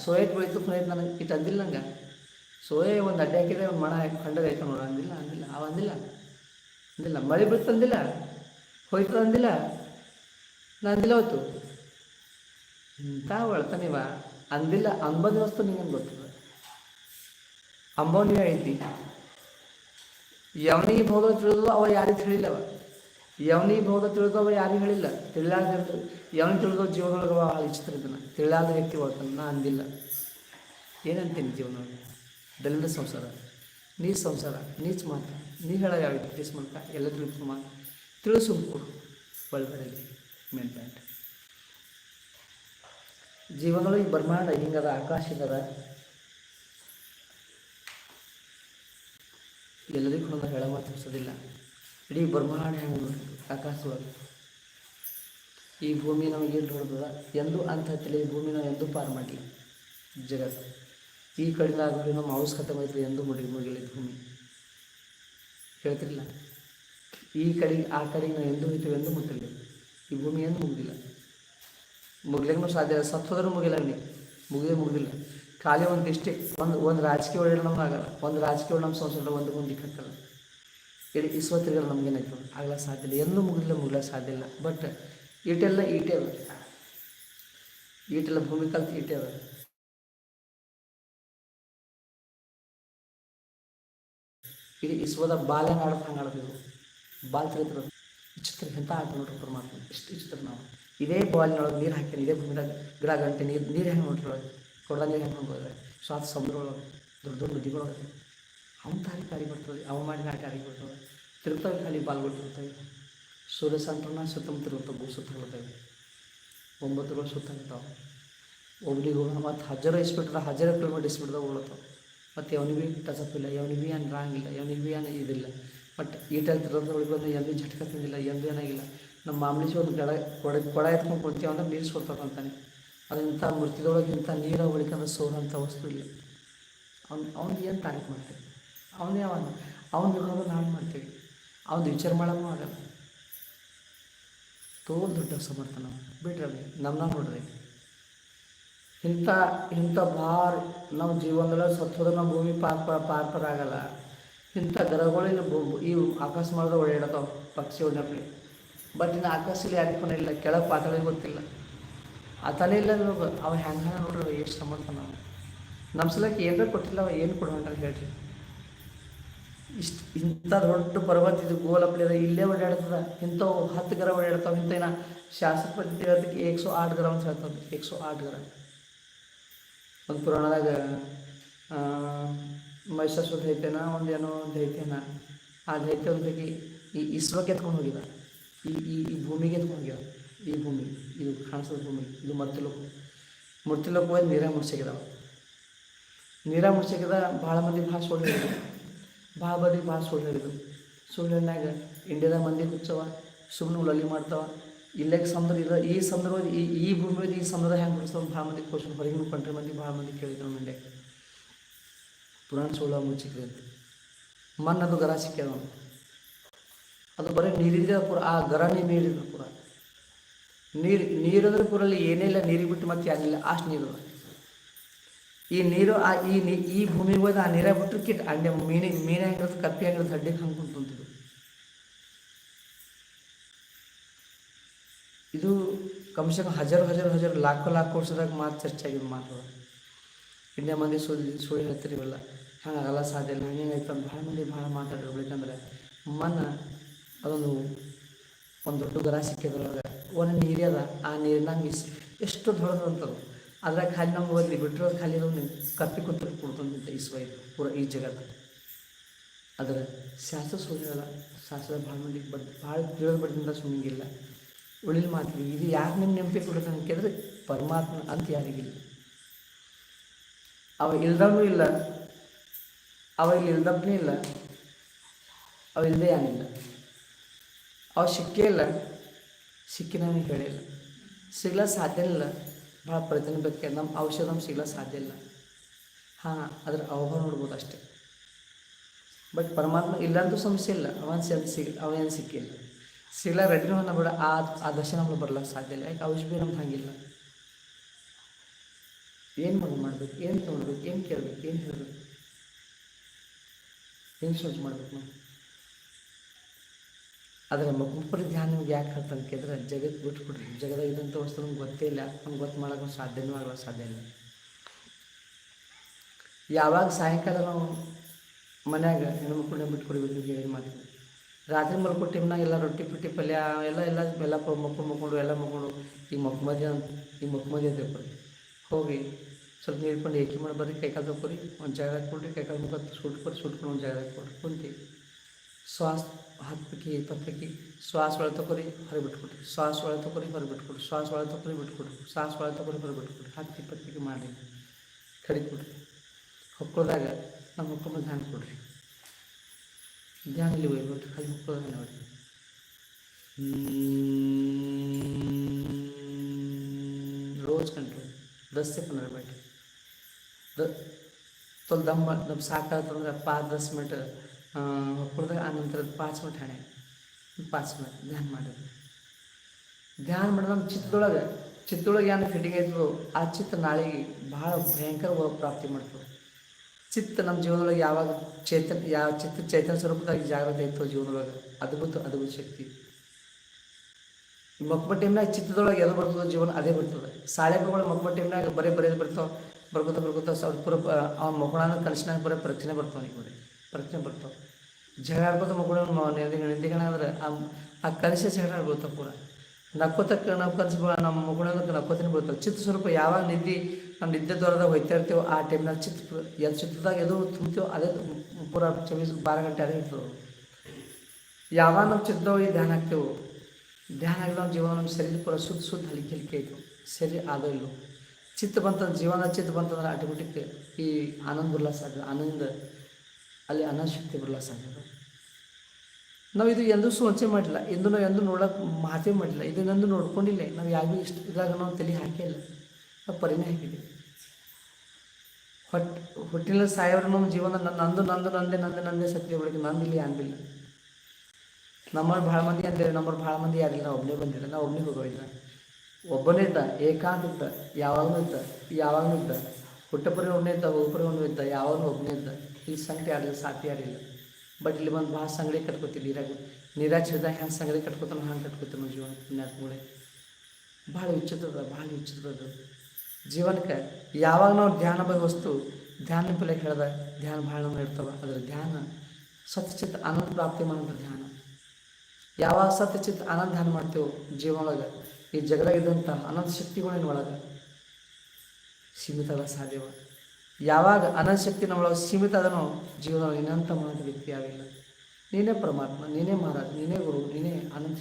ಸೋಯಾ ಬೆಳೀತು ನನಗೆ ನನಗೆ ಇಟ್ಟು ಅಂದಿಲ್ಲ ನಂಗೆ. ಸೋಯಾ ಒಂದು ಅಡ್ಡೆ ಹಾಕಿದ್ರೆ ಒಂದು ಮಣ ಹಾಕಿ ಕಂಡದ ಆಯ್ತು ನೋಡು, ಅಂದಿಲ್ಲ ಅಂದಿಲ್ಲ, ಅವ ಅಂದಿಲ್ಲ. ಅಂದಿಲ್ಲ, ಮಳೆ ಬೀಳ್ತು ಅಂದಿಲ್ಲ ಹೋಯ್ತು ಅಂದಿಲ್ಲ. ನಾ ಅಂದಿಲ್ಲ ಅವತ್ತು. ಇಂಥ ಒಳ್ತಾನಿವ ಅಂದಿಲ್ಲ, ಅಂಬದ ವಸ್ತು ನಿಮಗೆ ಗೊತ್ತದ ಅಂಬವ್ ನೀವು ಐತಿ ಯಾವನಿಗೆ ಭೋಗ ತಿಳಿದು ಅವ ಯಾರಿಗೆ ತಿಳಿಲ್ಲವ ಯವನಿಗೆ ಬೋಧ ತಿಳ್ಕೊಬ ಯಾರಿಗೂ ಹೇಳಿಲ್ಲ. ತಿಳಿಲಾರ್ದ ಯವನ ತಿಳ್ಕೊ ಜೀವನೊಳಗೆ ಭಾಳ ಇದನ್ನ ತಿಳಿಲಾರ್ದ ವ್ಯಕ್ತಿ ಹೋಗ್ತಾನೆ ನಾ ಅಂದಿಲ್ಲ. ಏನಂತೀನಿ ಜೀವನೊಳಗೆ ದಲಿತ ಸಂಸಾರ, ನೀ ಸಂಸಾರ ನೀಚ್ ಮಾತ್ರ ನೀ ಹೇಳ ಯಾವ ತಿಳಿಸ್ ಮಾಡ್ಕ ಎಲ್ಲ ತಿಳಿದು ಮಾತ್ರ. ತಿಳಿಸು ಕೊಡು ಒಳಗಡೆ ಮೇನ್ ಪಾಯಿಂಟ್ ಜೀವನೊಳಗೆ ಬ್ರಹ್ಮಾಂಡ ಹಿಂಗದ, ಆಕಾಶ ಹಿಂಗದ? ಎಲ್ಲರಿಗೂ ಹೇಳ ಮಾತು ಅನ್ಸೋದಿಲ್ಲ ಇಡೀ ಬ್ರಹ್ಮಾಂಡ ಆಕಾಶದೊಳಗೆ ಈ ಭೂಮಿ ನಮಗೆ ಏನು ನೋಡ್ತದ? ಎಂದು ಅಂತ ಹತ್ತಿಲ್ಲ ಈ ಭೂಮಿ ನಾವು ಎಂದೂ ಪಾರು ಮಾಡಲಿ. ಜಗತ್ತು ಈ ಕಡೆಯಿಂದ ಆ ಕಡೆ ನಮ್ಮ ಅವಶ್ಯಕತೆ ಮಾಡಿದ್ರೆ ಎಂದೂ ಮುಡಿ ಮುಗಿಲಿ ಭೂಮಿ. ಹೇಳ್ತಿರಲಿಲ್ಲ? ಈ ಕಡೆಗೆ ಆ ಕಡೆಗೆ ನಾವು ಎಂದೂ ಹೋಯ್ತೀವಿ ಎಂದು ಮುಟ್ಟಿಲ್ಲ ಈ ಭೂಮಿ ಎಂದೂ ಮುಗಿದಿಲ್ಲ. ನಾವು ಸಾಧ್ಯ ಇಲ್ಲ. ಸತ್ತು ಹೋದ್ರೂ ಮುಗಿಲ್ಲ ನೀವು ಮುಗಿದೇ ಮುಗಿದಿಲ್ಲ. ಖಾಲಿ ಒಂದು ಇಷ್ಟೇ. ಒಂದು ಒಂದು ರಾಜಕೀಯ ಒಳ್ಳೆ ನಮ್ಗೆ ಆಗಲ್ಲ. ಒಂದು ರಾಜಕೀಯ ನಮ್ಮ ಸಂಸ್ಕೃತ ಒಂದು ಮುಂದಿಕ್ಕೆ ಕಟ್ಟಲ್ಲ ಇಡೀ ಇಸ್ವತ್ತಿಗೆ ನಮಗೇನಾಯ್ತು ಆಗಲ ಸಾಧ್ಯ ಇಲ್ಲ. ಎಂದೂ ಮುಗಿದಿಲ್ಲ ಮುಗಿಲ ಸಾಧ್ಯ ಇಲ್ಲ. ಬಟ್ ಈಟೆಲ್ಲ ಈಟೆ ಅದ. ಈಟೆಲ್ಲ ಭೂಮಿ ಕಲ್ತು ಈಟೆ ಅದ. ಇಡೀ ಇಸ್ವದ ಬಾಲ್ಯ ಆಡೋದು ಆಡ್ತಿದ್ರು? ಬಾಲ್ ತಿಳಿದ್ರು ವಿಚಿತ್ರ ಎಂತ ಆಟ ನೋಡ್ರಿ ಪರಮಾತ್ಮ. ಎಷ್ಟು ವಿಚಿತ್ರ ನಾವು. ಇದೇ ಬಾಲಿನೊಳಗೆ ನೀರು ಹಾಕಿ ಇದೇ ಭೂಮಿದಾಗ ಗಿಡ ಗಂಟೆ ನೀರು ನೀರು ಹೆಂಗೆ ನೋಡ್ರಿ ಕೊಡದ ನೀರು ಹೆಂಗೆ ಹೋಗೋದ್ರೆ ಸ್ವಾತ ಸಮುದ್ರ ಒಳಗೆ ದೊಡ್ಡ ದೊಡ್ಡ ನದಿಗಳೊಳಗೆ ಅವನ ತಾರಿ ಕಾರಿ ಬರ್ತದೆ ಅವ ಮಾಡಿದ ಕಾರಿ ಬರ್ತದೆ ತಿರುಗ್ತವೆ ಖಾಲಿ ಬಾಲ್ಗಳು ತಿರುಗ್ತವೆ ಸೂರ್ಯ ಸಂಕ್ರಮಣ ಸುತ್ತಮುತ್ತ ಇರುತ್ತೆ ಭೂ ಸುತ್ತ ಒಂಬತ್ತು ಒಂಬತ್ತುಗಳು ಸುತ್ತ ಒಬ್ರಿಗೆ ಹೋಗೋಣ ಮತ್ತು ಹಜಾರ ಇಸ್ಬಿಟ್ರೆ ಹಜಾರ ಕಿಲೋಮೀಟರ್ ಇಸ್ಬಿಡ್ದಾಗ ಹೋಗ್ಲತ್ತಾವ ಮತ್ತು ಅವನಿಗೆ ಭೀ ಟಚಪ್ ಇಲ್ಲ ಅವನಿಗೆ ಏನು ರಾಂಗಿಲ್ಲ ಅವನಿಗೆ ಏನು ಇದಿಲ್ಲ. ಬಟ್ ಈಟಲ್ಲಿ ತಿರೋದ್ರ ಒಳಗೆ ಬಂದು ಎಲ್ಲಿ ಝಟ್ಕ ತಿಂದಿಲ್ಲ ಎಂದು ಏನಾಗಿಲ್ಲ ನಮ್ಮ ಮಾಮೂಲಿ ಒಂದು ಗಡ ಕೊಡ ಕೊಡ ಎತ್ಕೊಂಡು ಕೊಡ್ತೀವಿ ಅಂದ್ರೆ ನೀರು ಸೋತಾನೆ ಅಂತಾನೆ. ಅದು ಇಂಥ ಮೃತ್ಯದೊಳಗೆ ಇಂಥ ನೀರ ಉಳಿಕಂದ್ರೆ ಸೋರಂಥ ವಸ್ತು ಇಲ್ಲ. ಅವ್ನು ಅವ್ನಿಗೆ ಏನು ತಾರೀಕು ಮಾಡ್ತೀವಿ ಅವನೇ ಅವನು. ಅವ್ನ ಇರೋದು ನಾವು ಮಾಡ್ತೀವಿ ಅವ್ನು ವಿಚಾರ ಮಾಡೋನು ಆಗಲ್ಲ ತೋಲ್ ದೊಡ್ಡ ಸಮರ್ಥನ. ಬಿಡ್ರಿ ನಮ್ಮನ್ನ ನೋಡ್ರಿ. ಇಂಥ ಇಂಥ ಭಾರ ನಮ್ಮ ಜೀವನದಲ್ಲಿ ಸತ್ತೋದ್ರೆ ನಮ್ಮ ಭೂಮಿ ಪಾರ್ ಪಾರ್ ಪಾರ್ ಪಾರ್ ಆಗಲ್ಲ. ಇಂಥ ಗ್ರಹಗಳಿಲ್ಲ ಭೂ- ಈ ಆಕಾಶ ಮಾಡಿದ್ರೆ ಓಡಾಡತಾವ ಪಕ್ಷಿ ಓಡಾಡ್ಲಿ ಬಟ್ ಇನ್ನು ಆಕಾಶದಲ್ಲಿ ಯಾರಿಗೂ ಇಲ್ಲ. ಕೆಳಗೆ ಪಾತಾಳಿಗೆ ಗೊತ್ತಿಲ್ಲ. ಆತನೇ ಇಲ್ಲ ಅವ ಹೆಂಗೆ ನೋಡ್ರಿ ಎಷ್ಟು ಸಮರ್ಥನ ನಮ್ಮ ಸಲಕ್ಕೆ ಏನರ ಕೊಟ್ಟಿಲ್ಲ ಅವ ಏನು ಕೊಡೋಣ ಹೇಳ್ರಿ. ಇಷ್ಟು ಇಂಥ ದೊಡ್ಡ ಪರ್ವತ ಇದು ಗೋಲಪ್ಲಿ ಅದ ಇಲ್ಲೇ ಓಡಾಡ್ತದ. ಇಂಥವು ಹತ್ತು ಗ್ರಹ ಓಡಾಡ್ತಾವ. ಇಂಥ ಏನ ಶಾಸ್ತ್ರ ಪದ್ಧತಿ ಹೇಳೋದಕ್ಕೆ ಏಕ್ ಸೋ ಆಟ್ ಗ್ರಹ ಅಂತ ಹೇಳ್ತಾವೆ ಏಕ್ ಸೋ ಆಟ್ ಗ್ರಹ ಒಂದು ಪುರಾಣದಾಗ ಮಹಿಷಾಸುರ ದೈತ್ಯನ ಒಂದು ಏನೋ ದೈತ್ಯನ, ಆ ದೈತ್ಯ ಒಂದಿಗೆ ಈ ಇಸ್ರೋಕ್ಕೆ ಎತ್ಕೊಂಡು ಹೋಗಿದ. ಈ ಈ ಈ ಭೂಮಿಗೆ ಎತ್ಕೊಂಡು ಹೋಗಿದ. ಈ ಭೂಮಿ, ಇದು ಕಾಣಿಸೋದು ಭೂಮಿ, ಇದು ಮರ್ತಿಲೋಕ ಮರ್ತಿಲೋಕ ಹೋಗಿ ನೀರ ಮುಡ್ಸಕ್ಕಿದಾವ ನೀರ ಮುಡ್ಸಕ್ಕಿದ ಭಾಳ ಮಂದಿ ಭಾಷೆ ಹೇಳಿದ್ರು ಭಾಳ ಬದಿ ಭಾಳ ಸುಳ್ಳು ಹೇಳಿದ್ರು. ಸುಳ್ಳು ಹೇಳಿದಾಗ ಇಂಡಿಯಾದ ಮಂದಿ ಹುಚ್ಚವ ಸುಮ್ಮನೆ ಉಳಲಿ ಮಾಡ್ತಾವ. ಇಲ್ಲೇ ಸಮುದ್ರ ಇದ ಈ ಸಂದರ್ಭ, ಈ ಈ ಭೂಮಿ ಈ ಸಮುದ್ರ ಹೆಂಗೆ ಬಿಡಿಸ್ತಾವ ಭಾಳ ಮಂದಿ ಕ್ವಶನ್ ಹೊರಗಿನ ಕಂಟ್ರಿ ಮಂದಿ ಭಾಳ ಮಂದಿ ಕೇಳಿದ್ರು ಮಂಡ್ಯ ಪುರಾಣ ಸುಳ್ಳ ಮುಚ್ಚಿಕ್ರಿ ಅಂತ. ಮಣ್ಣದು ಗರ ಸಿಕ್ಕ್ಯದ ಅದು ಬರೀ ನೀರಿಂದ ಪುರ, ಆ ಗರನೇ ನೀರಿದ್ರು ಪುರ. ನೀರು, ನೀರಂದ್ರೆ ಪುರಲ್ಲಿ ಏನೇ ಏನಿಲ್ಲ ನೀರಿಗೆ ಬಿಟ್ಟು ಮತ್ತೆ ಏನಿಲ್ಲ ಅಷ್ಟು ನೀರು ಅದ. ಈ ನೀರು ಆ ಈ ನೀ ಈ ಭೂಮಿಗೆ ಹೋದ ಆ ನೀರಾಗ ಬಿಟ್ಟರು ಕಿಟ್ ಅಂಡೆ ಮೀನಿ ಮೀನು ಹೆಂಗಿರೋದು ಕಪ್ಪಿ ಹೆಂಗಿರೋದು ಹಡ್ಡಿಗೆ ಹಂಗೆ ಕುಂತಿದ್ದು. ಇದು ಕಮ್ಸೆ ಕಮ್ ಹಜಾರು ಹಜಾರು ಹಜಾರು ಲಾಖೋ ಲಾಖ ವರ್ಷದಾಗ ಮಾತು ಚರ್ಚೆ ಆಗಿದ್ದು ಮಾತು. ಇಂಡಿಯಾ ಮಂದಿ ಸುಳ್ಳು ಸುಳ್ಳು ಇವೆಲ್ಲ. ಆಗಲ್ಲ ಸಾಧ್ಯ ಇಲ್ಲ. ಹಂಗೆ ಅಂತ ಭಾಳ ಮಂದಿ ಭಾಳ ಮಾತಾಡಿರ್ಬೇಕಂದ್ರೆ ಮನ್ನ ಅದೊಂದು ಒಂದು ದೊಡ್ಡ ಗರ ಸಿಕ್ಕಿದ್ರೊಳಗೆ ಒಂದು ನೀರು ಅದ. ಆ ನೀರಿನಾಗ ಎಷ್ಟು ದೊಡ್ಡದಂತದು ಅದ್ರಾಗ ಖಾಲಿ ನಮ್ಗೆ ಓದ್ಲಿ ಬಿಟ್ಟರೆ ಖಾಲಿ ನಮ್ಗೆ ಕಪ್ಪಿ ಕುತ್ತ ಈ ಸ್ವೈ ಪೂರ ಈ ಜಗತ್ತು. ಅದರ ಶಾಸ್ತ್ರ ಸುಳ್ಳು ಹೇಳಲ್ಲ ಶಾಸ್ತ್ರ ಭಾಳ ಮಂದಿಗೆ ಬಡ್ ಭಾಳ ತಿಳಿದು ಬಡ್ದಿಂದ ಸುಮ್ಮಿಂಗಿಲ್ಲ ಉಳಿಲ್ ಮಾತು ಇದು ಯಾರು ನಿಮ್ಮ ನೆನಪಿ ಕೊಡೋದು ಅಂತ ಕೇಳಿದ್ರೆ ಪರಮಾತ್ಮ ಅಂತ ಯಾರಿಗಿಲ್ಲ ಅವ ಇಲ್ದವನು ಇಲ್ಲ, ಅವ ಇಲ್ಲಿ ಇಲ್ದಪ್ಪನೂ ಇಲ್ಲ, ಅವ ಇಲ್ಲದೆ ಯಾನಿಲ್ಲ. ಅವ ಸಿಕ್ಕೇ ಇಲ್ಲ ಸಿಕ್ಕಿನ ಹೇಳಿಲ್ಲ ಸಿಗ್ಲ ಸಾಧ್ಯ ಇಲ್ಲ. ಭಾಳ ಪ್ರತಿನಿಧಕ್ಕೆ ನಮ್ಮ ಔಷಧ ನಮ್ಗೆ ಸಿಗ್ಲ ಸಾಧ್ಯ ಇಲ್ಲ. ಹಾಂ, ಅದ್ರ ಅವಾಗ ನೋಡ್ಬೋದು ಅಷ್ಟೇ. ಬಟ್ ಪರಮಾತ್ಮ ಇಲ್ಲಂತೂ ಸಮಸ್ಯೆ ಇಲ್ಲ. ಅವನ ಸಿಗ್, ಸಿಗ ಅವನೇನು ಸಿಕ್ಕಿಲ್ಲ. ಸಿಗಲ ರೆಡಿನೂ ಅನ್ನ ಬಿಡ ಆ ಆ ದರ್ಶನ ನಮ್ಗೆ ಬರ್ಲಿಕ್ಕೆ ಸಾಧ್ಯ ಇಲ್ಲ. ಯಾಕೆ ಔಷಧಿ ನಮ್ಗೆ ಹಾಗಿಲ್ಲ? ಏನು ಮಾಡಿ, ಮಾಡ್ಬೇಕು? ಏನು ತೊಗೊಳ್ಬೇಕು? ಏನು ಕೇಳ್ಬೇಕು? ಏನು ಹೇಳಬೇಕು? ಏನು ಸೋಚ್ ಮಾಡ್ಬೇಕು ನಾವು? ಆದರೆ ಮುಖಪರಿ ಧ್ಯಾನ ನಿಮ್ಗೆ ಯಾಕೆ ಹೇಳ್ತಾನೆ ಕೇಳಿದ್ರೆ ಜಗತ್ತು ಬಿಟ್ಬಿಡ್ರಿ. ಜಗದ ಇದಂಥ ವಸ್ತು ನಮ್ಗೆ ಗೊತ್ತೇ ಇಲ್ಲ. ನಮ್ಗೆ ಗೊತ್ತು ಮಾಡೋಕೆ ಸಾಧ್ಯನೂ ಆಗಲ್ಲ, ಸಾಧ್ಯ ಇಲ್ಲ. ಯಾವಾಗ ಸಾಯಂಕಾಲ ನಾವು ಮನ್ಯಾಗ ಹೆಣ್ಮಕ್ಳನ್ನ ಬಿಟ್ಕೊಡ್ಬೇಕು ಹೇಳಿ ಮಾಡ್ತೀವಿ ರಾತ್ರಿ ಮಲ್ಕೋ ಟೈಮ್ನಾಗ ಎಲ್ಲ ರೊಟ್ಟಿ ಪುಟ್ಟಿ ಪಲ್ಯ, ಎಲ್ಲ ಎಲ್ಲ ಎಲ್ಲ ಮಕ್ಕಳು ಮಕ್ಕೊಂಡು, ಎಲ್ಲ ಮಕ್ಕೊಂಡು ಈಗ ಮದ್ಯ ಅಂತ ಈಗ ಮಕ್ಮದಿ ಅಂತ ತಿಳ್ಕೊರಿ ಹೋಗಿ ಸ್ವಲ್ಪ ನೀರು ಕೊಂಡು ಏಕಿ ಮಾಡಿ ಬರ್ರಿ ಕೈಕಾಲು ತಗೊರಿ ಒಂದು ಜಾಗ ಕೊಡ್ರಿ ಕೈಕಾಲು ಮುಖ ಸುಟ್ಕೊರಿ, ಸುಟ್ಕೊಂಡು ಒಂದು ಜಾಗ ಕೊಡ್ರಿ ಕುಂತಿ. ಶ್ವಾಸ ಹತ್ತು ಪೈಕಿ ಇಪ್ಪತ್ತು ಪೈಕಿ ಶ್ವಾಸ ಒಳಗೆ ತಗೊರಿ ಹೊರಗೆ ಬಿಟ್ಕೊಡ್ರಿ ಶ್ವಾಸ ಒಳಗೆ ತಗೊರಿ ಹೊರಗೆ ಬಿಟ್ಕೊಡ್ರಿ ಶ್ವಾಸ ಒಳಗೆ ತಗೊರಿ ಬಿಟ್ಕೊಡ್ರಿ ಶ್ವಾಸ ಒಳಗೆ ತಗೊರಿ ಹೊರಗೆ ಬಿಟ್ಕೊಡ್ರಿ ಹತ್ತು ಇಪ್ಪತ್ತು ಪೈಕಿ ಮಾಡಿ ಕಡಿ ಕೊಡ್ರಿ ಹೊಕ್ಕೋದಾಗ ನಮ್ಮ ಹೊಕ್ಕೊಂಬ ಧ್ಯಾನ ಕೊಡ್ರಿ ಧ್ಯಾನ ಇಲ್ಲಿ ಹೋಗ್ಬಿಟ್ಟು ಖಾಲಿ ಹೊಕ್ಕೋದಾಗ ನೋಡಿ रोज कंट्रोल दस से पंद्रह मिनट द तो दम दम ಸಾಕಾತಂದ್ರೆ ಪಾಚ್ ದಸ್ ಮಿನಿಟ್ ಹೊಕ್ಕೊಳ್ದಾಗ ಆ ನಂತರ ಪಾಚ್ ಮಿನಿಟ್ ಹಣೆ ಪಾಚ್ ಧ್ಯಾನ ಮಾಡೋದು ಧ್ಯಾನ ಮಾಡಿದ ನಮ್ಮ ಚಿತ್ತದೊಳಗೆ ಚಿತ್ತದೊಳಗೆ ಏನು ಫಿಟ್ಟಿಂಗ್ ಐತೋ ಆ ಚಿತ್ತ ನಾಳೆಗೆ ಭಾಳ ಭಯಂಕರ ಪ್ರಾಪ್ತಿ ಮಾಡ್ತದೆ. ಚಿತ್ತ ನಮ್ಮ ಜೀವನದೊಳಗೆ ಯಾವಾಗ ಚೇತನ್ ಯಾವ ಚಿತ್ತ ಚೈತನ್ಯ ಸ್ವರೂಪದಾಗಿ ಜಾಗ್ರತೆ ಇತ್ತು ಜೀವನದೊಳಗೆ ಅದ್ಭುತ ಅದ್ಭುತ ಶಕ್ತಿ. ಮಕ್ಬ ಟೈಮ್ನಾಗ ಚಿತ್ತದೊಳಗೆ ಎಲ್ಲ ಬರ್ತದೆ ಜೀವನ ಅದೇ ಬರ್ತದೆ. ಸಾಳೆಗಳು ಮಕ್ಬ ಟೈಮ್ನಾಗ ಬರೀ ಬರೀ ಬರ್ತಾವೆ, ಬರ್ಕೋತ ಬರ್ಕೋತ ಅವ್ರ ಪೂರ ಅವ್ನ ಮಕ್ಕಳನ್ನ ಕನಸಿನಾಗ ಬರೀ ಪ್ರಚನೆ ಬರ್ತಾವೆ ಈಗ ಬರೀ ಪ್ರಚನೆ ಬರ್ತಾವೆ. ಜಗಳ ಮಗುನ ಮಕ್ಕಳು ನಿಂದಿಗೆ ನಿಂದಿಗಣ ಅಂದ್ರೆ ಆ ಕನಸೇ ಜಗಳ ಕೂಡ ಪೂರ. ನಕ್ಕೋತ ನಾವು ಕನಸು ನಮ್ಮ ಮಕ್ಕಳನ್ನ ನಕ್ಕೋತನೇ ಬೀಳ್ತಾವೆ. ಚಿತ್ತ ಸ್ವರೂಪ ಯಾವಾಗ ನಿದ್ದೆ ನಮ್ಮ ನಿದ್ದೆ ದೊರದಾಗ ಹೋಯ್ತಾ ಇರ್ತೀವೋ ಆ ಟೈಮ್ನಾಗ ಚಿತ್ತ ಎದ್ದು ಚಿತ್ತದಾಗ ಎದು ತುಂಬ್ತೀವೋ ಅದೇ ಪೂರ ಚೌಬೀಸ್ ಬಾರ ಗಂಟೆ ಅದೇ ಇರ್ತದೆ. ಯಾವಾಗ ನಮ್ಮ ಚಿತ್ತದೊಳಗೆ ಧ್ಯಾನ ಹಾಕ್ತೇವೋ ಧ್ಯಾನ ಆಗಿಲ್ಲ ನಮ್ಮ ಜೀವನ ನಮ್ಮ ಶರೀರ ಪೂರ ಸುದ್ದ ಶುದ್ಧ ಹಲಿಕೆ ಹಲಿಕೆ ಆಯಿತು ಶರೀರ ಆದೋ ಇಲ್ಲೋ. ಚಿತ್ತ ಬಂತಂದ್ರೆ ಜೀವನ ಚಿತ್ತ ಬಂತಂದ್ರೆ ಆಟೋಮೆಟಿಕ್ ಈ ಆನಂದ ಉಲ್ಲಾಸ ಆಗ್ತದೆ. ಆನಂದ ಅಲ್ಲಿ ಅನಾಶಕ್ತಿ ಶಕ್ತಿ ಬರಲ್ಲ ಸಾಧ್ಯ ನಾವು ಇದು ಎಂದೂ ಸೋಚೆ ಮಾಡಿಲ್ಲ, ಎಂದು ನಾವು ಎಂದೂ ನೋಡೋಕೆ ಮಾತೇ ಮಾಡಿಲ್ಲ ಇದನ್ನೆಂದು ನೋಡ್ಕೊಂಡಿಲ್ಲ, ನಾವು ಯಾರಿಗೂ ಇಷ್ಟು ಇದ್ರಾಗ ನಾವು ತಲೆ ಹಾಕಿಲ್ಲ ನಾವು ಪರಿಣೆ ಹಾಕಿದ್ದೀವಿ ಹೊಟ್ಟೆ ಹುಟ್ಟಿನ ಸಾಯವ್ರ ನಮ್ಮ ಜೀವನ ನಂದು ನಂದು, ನಂದೇ ನಂದು, ನಂದೇ ಸತ್ಯ ಒಳಗೆ ನಂದು ಇಲ್ಲಿ ಅಂದಿಲ್ಲ ನಮ್ಮಲ್ಲಿ ಭಾಳ ಮಂದಿ ಅಂದಿಲ್ಲ ನಮ್ಮಲ್ಲಿ ಭಾಳ ಮಂದಿ ಯಾರಿಲ್ಲ, ನಾವು ಒಬ್ಬನೇ ಬಂದಿಲ್ಲ, ನಾವು ಒಬ್ಬನೇ ಹೋಗೋದಿಲ್ಲ ಒಬ್ಬನೇ ಇದ್ದ, ಏಕಾಂತ ಇದ್ದ ಯಾವಾಗಲೂ ಇದ್ದ ಯಾವಾಗಲೂ ಇದ್ದ. ಹುಟ್ಟಪರಿ ಒಬ್ಬನೇ ಇದ್ದ ಹೋಗಪರಿ ಒಬ್ಬನೇ ಇದ್ದ ಯಾವಾಗಲೂ ಒಬ್ಬನೇ ಇದ್ದ. ಇಲ್ಲಿ ಸಂಗತಿ ಯಾರಿಲ್ಲ ಸಾಧ್ಯ ಯಾರಿಲ್ಲ. ಬಟ್ ಇಲ್ಲಿ ಬಂದು ಭಾಳ ಸಂಗಡಿ ಕಟ್ಕೋತೀವಿ ನೀರಾಗ ನೀರಾಗ ಹಿಡ್ದಾಗ ಹೆಂಗೆ ಸಂಗಡಿ ಕಟ್ಕೋತಾನ ಹಂಗೆ ಕಟ್ಕೋತಾನೋ ಜೀವನ ಪುಣ್ಯಾತ್ಮಗಳೇ. ಭಾಳ ವಿಚಿತ್ರದ ಭಾಳ ವಿಚಿತ್ರದ ಜೀವನಕ್ಕೆ ಯಾವಾಗ ನಾವು ಧ್ಯಾನ ವಸ್ತು ಧ್ಯಾನ ಬೆಲೆ ಹೇಳ್ದ, ಧ್ಯಾನ ಭಾಳ ಇರ್ತವೆ. ಅದರ ಧ್ಯಾನ ಸತ್ಯಚಿತ್ ಆನಂದ ಪ್ರಾಪ್ತಿ ಮಾಡೋದು ಧ್ಯಾನ. ಯಾವಾಗ ಸತ್ಯಚಿತ್ ಆನಂದ ಧ್ಯಾನ ಮಾಡ್ತೇವೆ ಜೀವನೊಳಗೆ, ಈ ಜಗದಾಗಿದ್ದಂಥ ಅನಂತ ಶಕ್ತಿಗಳೇನು ಒಳಗೆ ಸೀಮಿತ ಅದ ಸಾಧ್ಯವ. ಯಾವಾಗ ಅನಶಕ್ತಿ ಶಕ್ತಿ ನಮ್ಮೊಳಗೆ ಸೀಮಿತ ಅದನ್ನು ಜೀವನದಲ್ಲಿ ಇನ್ನಂತ ಮಾಡಿದ ವ್ಯಕ್ತಿ ಆಗಿಲ್ಲ ನೀನೇ ಪರಮಾತ್ಮ, ನೀನೇ ಮಹಾರಾಜ, ನೀನೇ ಗುರು, ನೀನೇ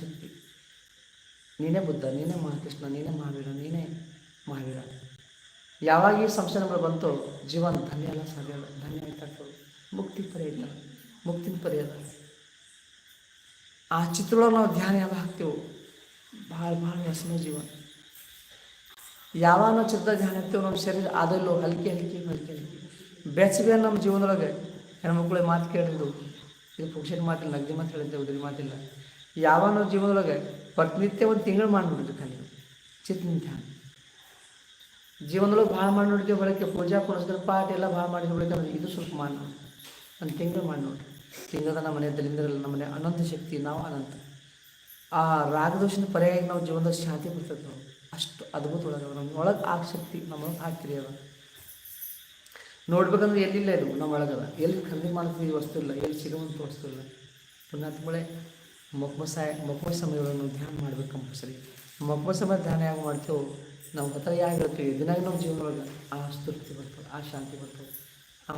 ಶಕ್ತಿ ನೀನೇ ಬುದ್ಧ, ನೀನೇ ಮಹಾಕೃಷ್ಣ, ನೀನೇ ಮಹಾವೀರ ನೀನೇ ಮಹಾವೀರ. ಯಾವಾಗ ಈ ಸಂಶಯ ನಮಗೆ ಬಂತು ಜೀವನ ಧನ್ಯ ಅಲ್ಲ, ಸಾಧ್ಯ ಧನ್ಯ ಆಯ್ತಾಗ್ತದೆ ಮುಕ್ತಿ ಪರಿ ಇಲ್ಲ. ಮುಕ್ತಿನ ಪರಿ ಅದ ಆ ಚಿತ್ರದೊಳಗೆ ನಾವು ಧ್ಯಾನ ಯಾವಾಗ ಹಾಕ್ತೇವೆ? ಭಾಳ ಭಾಳ ವ್ಯಸನ ಜೀವನ. ಯಾವಾಗ ನಾವು ಚಿತ್ರ ಧ್ಯಾನ ಹಾಕ್ತೇವೆ ನಮ್ಮ ಶರೀರ ಅದಲ್ಲೋ ಹಲ್ಕೆ ಹಲ್ಕೆ ಹಲ್ಕೆ ಬೆಚ್ಚಗೆ ನಮ್ಮ ಜೀವನದೊಳಗೆ ಹೆಣ್ಮಕ್ಳಿಗೆ ಮಾತು ಕೇಳಿದ್ರು ಇದು ಪುಕ್ಷಕ್ಕೆ ಮಾತಿಲ್ಲ ನಗದಿ ಮಾತು ಹೇಳಿದ್ದೆ, ಉದ್ರಿ ಮಾತಿಲ್ಲ. ಯಾವಾಗ ನಾವು ಜೀವನದೊಳಗೆ ಪ್ರತಿನಿತ್ಯ ಒಂದು ತಿಂಗಳು ಮಾಡಿಬಿಡ್ರಿ ಖಾಲಿ ಚಿತ್ತ ಧ್ಯಾನ. ಜೀವನದೊಳಗೆ ಭಾಳ ಮಾಡಿ ನೋಡಿದ್ವಿ ಬೆಳಗ್ಗೆ ಪೂಜಾ ಪುರಸ್ಕಾರ ಪಾಠ ಎಲ್ಲ ಭಾಳ ಮಾಡಿ ನೋಡಿದ್ರೆ ಇದು ಸ್ವಲ್ಪ ಮಾಡಿ ನೋಡಿ ಒಂದು ತಿಂಗಳು ಮಾಡಿ ನೋಡಿ ತಿಂಗಳದ ನಮ್ಮ ಮನೆ ದಲಿಂದ್ರಲ್ಲ ನಮ್ಮ ಮನೆ ಅನಂತ ಶಕ್ತಿ, ನಾವು ಅನಂತ. ಆ ರಾಗದೋಷದ ಪರ್ಯಾಯ ನಾವು ಜೀವನದಲ್ಲಿ ಶಾಂತಿ ಬರ್ತದೆ ನಾವು ಅಷ್ಟು ಅದ್ಭುತ ಒಳಗೆ ನಮ್ಮ ಒಳಗೆ ಆ ಶಕ್ತಿ ನಮ್ಮೊಳಗೆ ಹಾಕ್ತಿರಿ ಅದ. ನೋಡ್ಬೇಕಂದ್ರೆ ಎಲ್ಲಿಲ್ಲ ಇದು ನಮ್ಮ ಒಳಗದ. ಎಲ್ಲಿ ಖರೀದಿ ಮಾಡ್ತೀವಿ ವಸ್ತು ಇಲ್ಲ, ಎಲ್ಲಿ ಸಿಗುವಂಥ ವಸ್ತು ಇಲ್ಲ. ಪುಣ್ಯಾತ್ಮಳೆ ಮೊಕ್ಮ ಸಾಯ ಮೊಕ್ಮ ಸಮಯಗಳನ್ನು ಧ್ಯಾನ ಮಾಡ್ಬೇಕು ಕಂಪಲ್ಸರಿ. ಮೊಕ್ಮ ಸಮಯ ಧ್ಯಾನ ಯಾವಾಗ ಮಾಡ್ತೇವೆ ನಾವು ಹತ್ರ ಯಾಗಿರ್ತೀವಿ ದಿನಾಗ ನಮ್ಮ ಜೀವನದೊಳಗೆ ಆ ಸ್ತೃಪ್ತಿ ಬರ್ತದೆ, ಆ ಶಾಂತಿ ಬರ್ತದೆ, ಆ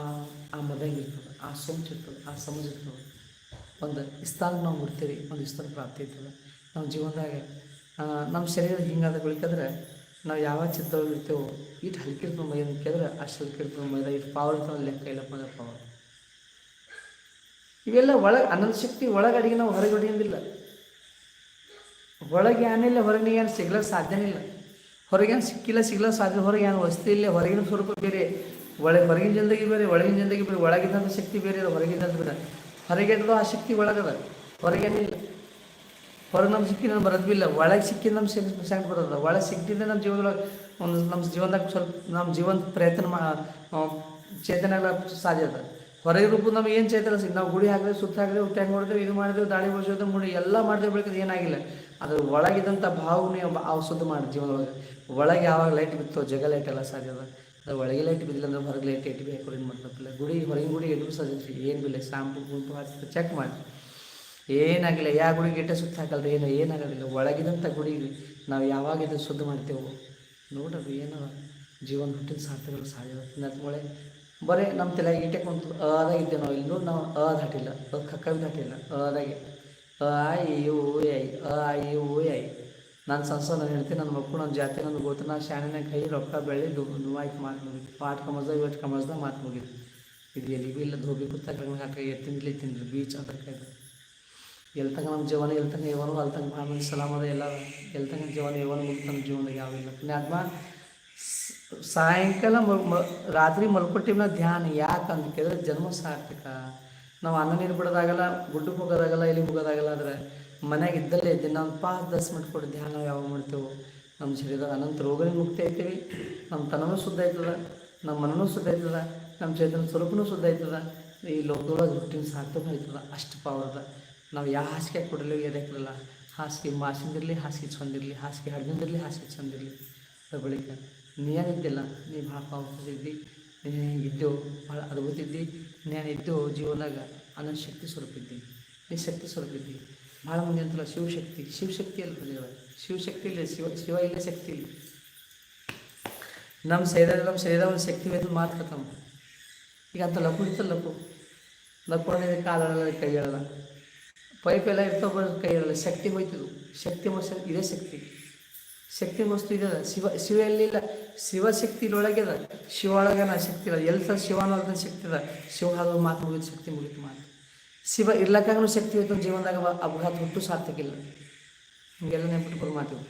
ಆ ಮದಂಗ ಇರ್ತದೆ, ಆ ಸೋಂಚು ಇರ್ತದೆ, ಆ ಸಮಜ ಇರ್ತದೆ. ಒಂದು ಇಸ್ತಾನ ನಾವು ಮುಡ್ತೀರಿ ಒಂದು ಸ್ಥಾನ ಪ್ರಾಪ್ತಿ ಇರ್ತದೆ. ನಮ್ಮ ಜೀವನದಾಗ ನಮ್ಮ ಶರೀರ ಹಿಂಗಾದ ಬೆಳಿಕಂದ್ರೆ ನಾವು ಯಾವ ಚಿತ್ರದೊಳಗೆ ಇರ್ತೇವೋ ಇಟ್ಟು ಹಲ್ಕಿರ್ತದೆ ಮೈ ಕೇಳಿದ್ರೆ ಅಷ್ಟು ಹಲ್ಕಿರ್ತದೆ ಮೈದ ಇಟ್ಟು ಪವರ್ ಲೆಕ್ಕ ಇಲ್ಲಪ್ಪ ಅಂದ್ರೆ ಪವರ್. ಇವೆಲ್ಲ ಒಳಗೆ ಅನಂತ ಶಕ್ತಿ ಒಳಗೆ ಅಡಿಗೆ ನಾವು ಹೊರಗೆ ಹೊಡೆಯೋದಿಲ್ಲ ಒಳಗೆ ಏನಿಲ್ಲ ಹೊರಗೆ ಏನು ಸಿಗ್ಲಕ್ಕೆ ಸಾಧ್ಯನೇ ಇಲ್ಲ. ಹೊರಗೇನು ಸಿಕ್ಕಿಲ್ಲ ಸಿಗ್ಲಕ್ಕೆ ಸಾಧ್ಯ ಹೊರಗೆ ಏನು ವಸ್ತು ಇಲ್ಲ, ಹೊರಗಿನ ಸ್ವರೂಪ ಬೇರೆ. ಒಳಗೆ ಹೊರಗಿನ ಜಿಂದಗಿ ಬೇರೆ, ಒಳಗಿನ ಜಿಂದಗಿ ಬೇರೆ ಒಳಗಿದ್ದಂಥ ಶಕ್ತಿ ಬೇರೆ ಹೊರಗಿದ್ದಂಥ ಬೇರೆ. ಹೊರಗೆ ಆ ಶಕ್ತಿ ಒಳಗದ ಹೊರಗೇನಿಲ್ಲ ಹೊರಗೆ ನಮ್ಮ ಸಿಕ್ಕಿ ನಮ್ಗೆ ಬರೋದು ಇಲ್ಲ. ಒಳಗೆ ಸಿಕ್ಕಿದ್ರೆ ನಮ್ಮ ಸಿಕ್ಕ ಸಂಕಟ ಬರೋದು ಒಳಗೆ ಸಿಕ್ಕಿದ್ರೆ ನಮ್ಮ ಜೀವನದೊಳಗೆ ಒಂದು ನಮ್ಮ ಜೀವನದಾಗ ಸ್ವಲ್ಪ ನಮ್ಮ ಜೀವನ ಪ್ರಯತ್ನ ಮಾ ಚೇತನ ಸಾಧ್ಯ ಅದ. ಹೊರಗೆ ರೂಪ ನಮ್ಗೆ ಏನು ಚೇತನ ಸಿಗ್ ನಾವು ಗುಡಿ ಹಾಕಿದ್ರೆ, ಸುತ್ತ ಹಾಕಿದ್ರೆ ಹುಟ್ಟಾಗಿ ಮಾಡಿದ್ರೆ ಇದು ಮಾಡಿದ್ರೆ, ದಾಳಿ ಬಳಸೋದು ಮುಡಿ ಎಲ್ಲ ಮಾಡಿದ್ರೆ ಬೆಳಕಿದ ಏನಾಗಿಲ್ಲ. ಅದು ಒಳಗಿದ್ದಂಥ ಭಾವನೆ ಔಷಧ ಮಾಡಿ ಜೀವನದೊಳಗೆ. ಒಳಗೆ ಯಾವಾಗ ಲೈಟ್ ಬಿತ್ತೋ ಜಗ ಲೈಟ್ ಎಲ್ಲ ಸಾಧ್ಯ ಅದ. ಅದು ಒಳಗೆ ಲೈಟ್ ಬಿದ್ದಿಲ್ಲ ಅಂದ್ರೆ ಹೊರಗೆ ಲೈಟ್ ಇಟ್ಟು ಏನು ಇಲ್ಲ ಗುಡಿ ಹೊರಗಿನ ಗುಡಿ ಎದುರು ಸಾಧ್ಯ ಏನು ಬಿಲ್ಲ ಸಾಂಪು ಗುಂಪು ಹಾಕಿ ಚೆಕ್ ಮಾಡಿ. ಏನಾಗಿಲ್ಲ ಯಾವ ಗುಡಿಗೆ ಇಟ್ಟೆ ಸುತ್ತ ಹಾಕಲ್ರಿ, ಏನು ಏನಾಗೋದಿಲ್ಲ ಒಳಗಿದಂಥ ಗುಡಿಗೆ ನಾವು ಯಾವಾಗ ಇದು ಶುದ್ಧ ಮಾಡ್ತೇವೋ. ನೋಡೋದು ಏನದ ಜೀವನ ಹುಟ್ಟಿನ ಸಾಧ್ಯ ಮೊಳೆ ಬರೀ ನಮ್ಮ ತಲೆ ಇಟ್ಟೆ ಕುಂತು ಅದಾಗ ಇದ್ದೇವೆ ನಾವು ಇಲ್ಲಿ ನೋಡಿ ನಾವು ಅ ದಾಟಿಲ್ಲ ಅ ಕಕ್ಕವಿ ದಾಟಿಲ್ಲ ಅದಾಗೆ. ಅ ಓ ಯು ಐ ಅ ಐ ಯು ಐ ನಾನು ಸಂಸ ನಾನು ಹೇಳ್ತೀನಿ ನನ್ನ ಮಕ್ಕಳು, ನನ್ನ ಜಾತಿ, ನನ್ನ ಗೊತ್ತು ನಾನು ಶಾಣಿನ ಕೈ ರೊಕ್ಕ ಬೆಳ್ಳಿ ದುವಾಯ್ತು ಮಾತು ಮುಗಿತು. ಪಾಠ ಕಮಜ ಇವತ್ತು ಕಮಜ್ದ ಮಾತು ಮುಗಿತು. ಇದು ಎಲ್ಲಿಗೂ ಇಲ್ಲ, ಧೋಬಿ ಕುತ್ತ ಕರ್ನಾಟಕ ಎತ್ತಿಂದಲೇ ತಿಂದ್ರಿ, ಬೀಚ್ ಅದಕ್ಕೆ ಎಲ್ಲಿ ತನಕ ನಮ್ಮ ಜೀವನ ಎಲ್ಲಿ ತನಕ ಇವನು ತನಕ ಭಾಳ ಸಲಾಮ್ ಅದ ಎಲ್ಲ ತನಕ ಜೀವನ ಇವನು ಮುಗಿದು ನಮ್ಮ ಜೀವನದಾಗ ಯಾವಿಲ್ಲ ಪುಣ್ಯಾತ್ಮ ಸಾಯಂಕಾಲ ಮ- ರಾತ್ರಿ ಮಲ್ಕೊಟ್ಟಿನ ಧ್ಯಾನ ಯಾಕೆ ಅಂತ ಕೇಳಿದ್ರೆ ಜನ್ಮ ಸಾರ್ಥಕ. ನಾವು ಅನ್ನ ನೀರು ಬಿಡೋದಾಗಲ್ಲ ಗುಡ್ಡಕ್ಕೆ ಹೋಗೋದಾಗಲ್ಲ ಎಲ್ಲಿ ಹೋಗೋದಾಗಲ್ಲ ಆದರೆ ಮನೆಗೆ ಇದ್ದಲ್ಲೇ ಇದ್ದೀನಿ ನಾವು ಪಾಸ್ ದಸ್ ಮಿನಿಟ್ ಕೊಟ್ಟು ಧ್ಯಾನ ಯಾವಾಗ ಮಾಡ್ತೇವೆ. ನಮ್ಮ ಶರೀರದ ಅನಂತ ರೋಗನೇ ಮುಕ್ತಿ ಆಯ್ತೀವಿ ನಮ್ಮ ತನವೂ ಶುದ್ಧ ಆಯ್ತದ. ನಮ್ಮ ಮನನೂ ಶುದ್ಧ ಆಯ್ತದ. ನಮ್ಮ ಚೈತನ್ಯ ಸ್ವರೂಪನೂ ಶುದ್ಧ ಆಯ್ತದ. ಈ ಲೋಕದೊಳಗೆ ಹುಟ್ಟಿನ ಸಾರ್ಥಕ ಆಯ್ತದ. ಅಷ್ಟು ಪಾವರ್ದ ನಾವು ಯಾವ ಹಾಸಿಗೆ ಕೊಡಲಿ ಎದಕ್ಕಿರಲ್ಲ ಹಾಸಿಗೆ ಮಾಸಿಂದಿರಲಿ ಹಾಸಿಗೆ ಚಂದಿರಲಿ ಹಾಸಿಗೆ ಹಡ್ದಿಂದಿರಲಿ ಹಾಸಿಗೆ ಚಂದಿರಲಿ ಬಳಿಕ ನೀ ಏನಿದ್ದಿಲ್ಲ ನೀ ಭಾಳ ಪಾವತಿದ್ದಿ ನೀ ಇದ್ದೆವು ಭಾಳ ಅದ್ಭುತ ಇದ್ದಿ ನೀನು ಇದ್ದೆವು ಜೀವನದಾಗ ಅನ್ನೋ ಶಕ್ತಿ ಸ್ವರೂಪಿದ್ದಿ ನೀ ಶಕ್ತಿ ಸ್ವರೂಪಿದ್ದಿ ಭಾಳ ಮಂದಿ ಅಂತಲ್ಲ ಶಿವಶಕ್ತಿ. ಶಿವಶಕ್ತಿ ಅಲ್ಲ ಶಿವ ಶಿವಶಕ್ತಿ ಇಲ್ಲ, ಶಿವ ಶಿವ ಇಲ್ಲ, ಶಕ್ತಿ ಇಲ್ಲ. ನಮ್ಮ ಶರೀರ ನಮ್ಮ ಶರೀರ ಒಂದು ಶಕ್ತಿ ಮೇಲೆ ತಮ್ಮ ಈಗ ಅಂತ ಲಪು ಇತ್ತಲ್ಲ ಲಪು ಲಪು ಅಂದರೆ ಕಾಲಲ್ಲ ಕೈ ಹೇಳಲ್ಲ ಪೈಪ್ ಎಲ್ಲ ಇರ್ತಾವ ಕೈ ಹೇಳಲ್ಲ ಶಕ್ತಿ ಹೋಯ್ತದು. ಶಕ್ತಿ ಮೋಸ ಇದೇ ಶಕ್ತಿ. ಶಕ್ತಿ ಮಸ್ತು ಇದೆ ಶಿವ ಶಿವ ಎಲ್ಲಿಲ್ಲ ಶಿವಶಕ್ತಿ ಇಲ್ಲೊಳಗೆ ಅದ. ಶಿವ ಒಳಗನ ಶಕ್ತಿ ಇಲ್ಲ. ಎಲ್ಲಿ ತ ಶಿವ ಅನ್ನೋದನ್ನ ಶಕ್ತಿ ಅದ. ಶಿವ ಅದು ಮಾತು ಮುಗಿದ ಶಕ್ತಿ ಮುಗಿತು ಮಾತು. ಶಿವ ಇರ್ಲಕ್ಕಾಗೂ ಶಕ್ತಿ ಹೋಯ್ತು ಜೀವನದಾಗ ಅಪಘಾತ ಹುಟ್ಟು ಸಾರ್ಥಕಿಲ್ಲ ಹಿಂಗೆಲ್ಲ ನೆನ್ಪಿಟ್ಕೊಂಡು ಮಾತು.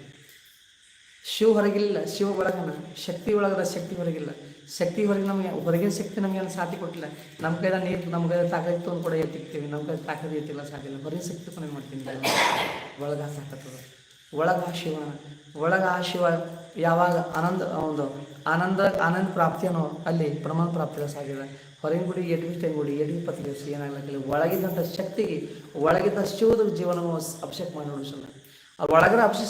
ಶಿವ ಹೊರಗಿಲ್ಲ. ಶಿವ ಒಳಗನ. ಶಕ್ತಿ ಒಳಗದ ಶಕ್ತಿ ಹೊರಗಿಲ್ಲ. ಶಕ್ತಿ ಹೊರಗೆ ನಮಗೆ, ಹೊರಗಿನ ಶಕ್ತಿ ನಮಗೆ ಏನು ಸಾಧ್ಯ ಕೊಟ್ಟಿಲ್ಲ. ನಮ್ಮ ಕೈದ ನೀರು ಕೈದ ತಾಕತ್ತು ಒಂದು ಕೂಡ ಎತ್ತಿರ್ತೀವಿ ನಮ್ಮ ಕೈ ತಾಕತ್ತು ಎತ್ತಿಲ್ಲ, ಸಾಧ್ಯ ಇಲ್ಲ. ಹೊರಗಿನ ಶಕ್ತಿ ಕೊನೆ ಮಾಡ್ತೀನಿ. ಒಳಗ ಸಾಕತ್ತದ ಒಳಗ ಆ ಒಳಗ ಆ ಶಿವ ಯಾವಾಗ ಆನಂದ ಒಂದು ಆನಂದ ಆನಂದ ಪ್ರಾಪ್ತಿಯನೋ ಅಲ್ಲಿ ಪ್ರಮಾಣ ಪ್ರಾಪ್ತಿಯ ಸಾಗಿದೆ ಹೊರಗಿನ ಗುಡಿ ಎಡ್ವಿ ಟೈಮ್ ಗುಡಿ, ಎಡ್ವಿ ದಿವಸ ಏನಾಗಲಿಲ್ಲ ಒಳಗಿದ್ದಂಥ ಶಕ್ತಿಗೆ, ಒಳಗಿದ್ದ ಶಿವದ ಜೀವನವನ್ನು ಅಭಿಷೇಕ ಮಾಡಿ ನೋಡಿಸಲ್ಲ ಒಳಗರ ಅಭಿಷೇಕ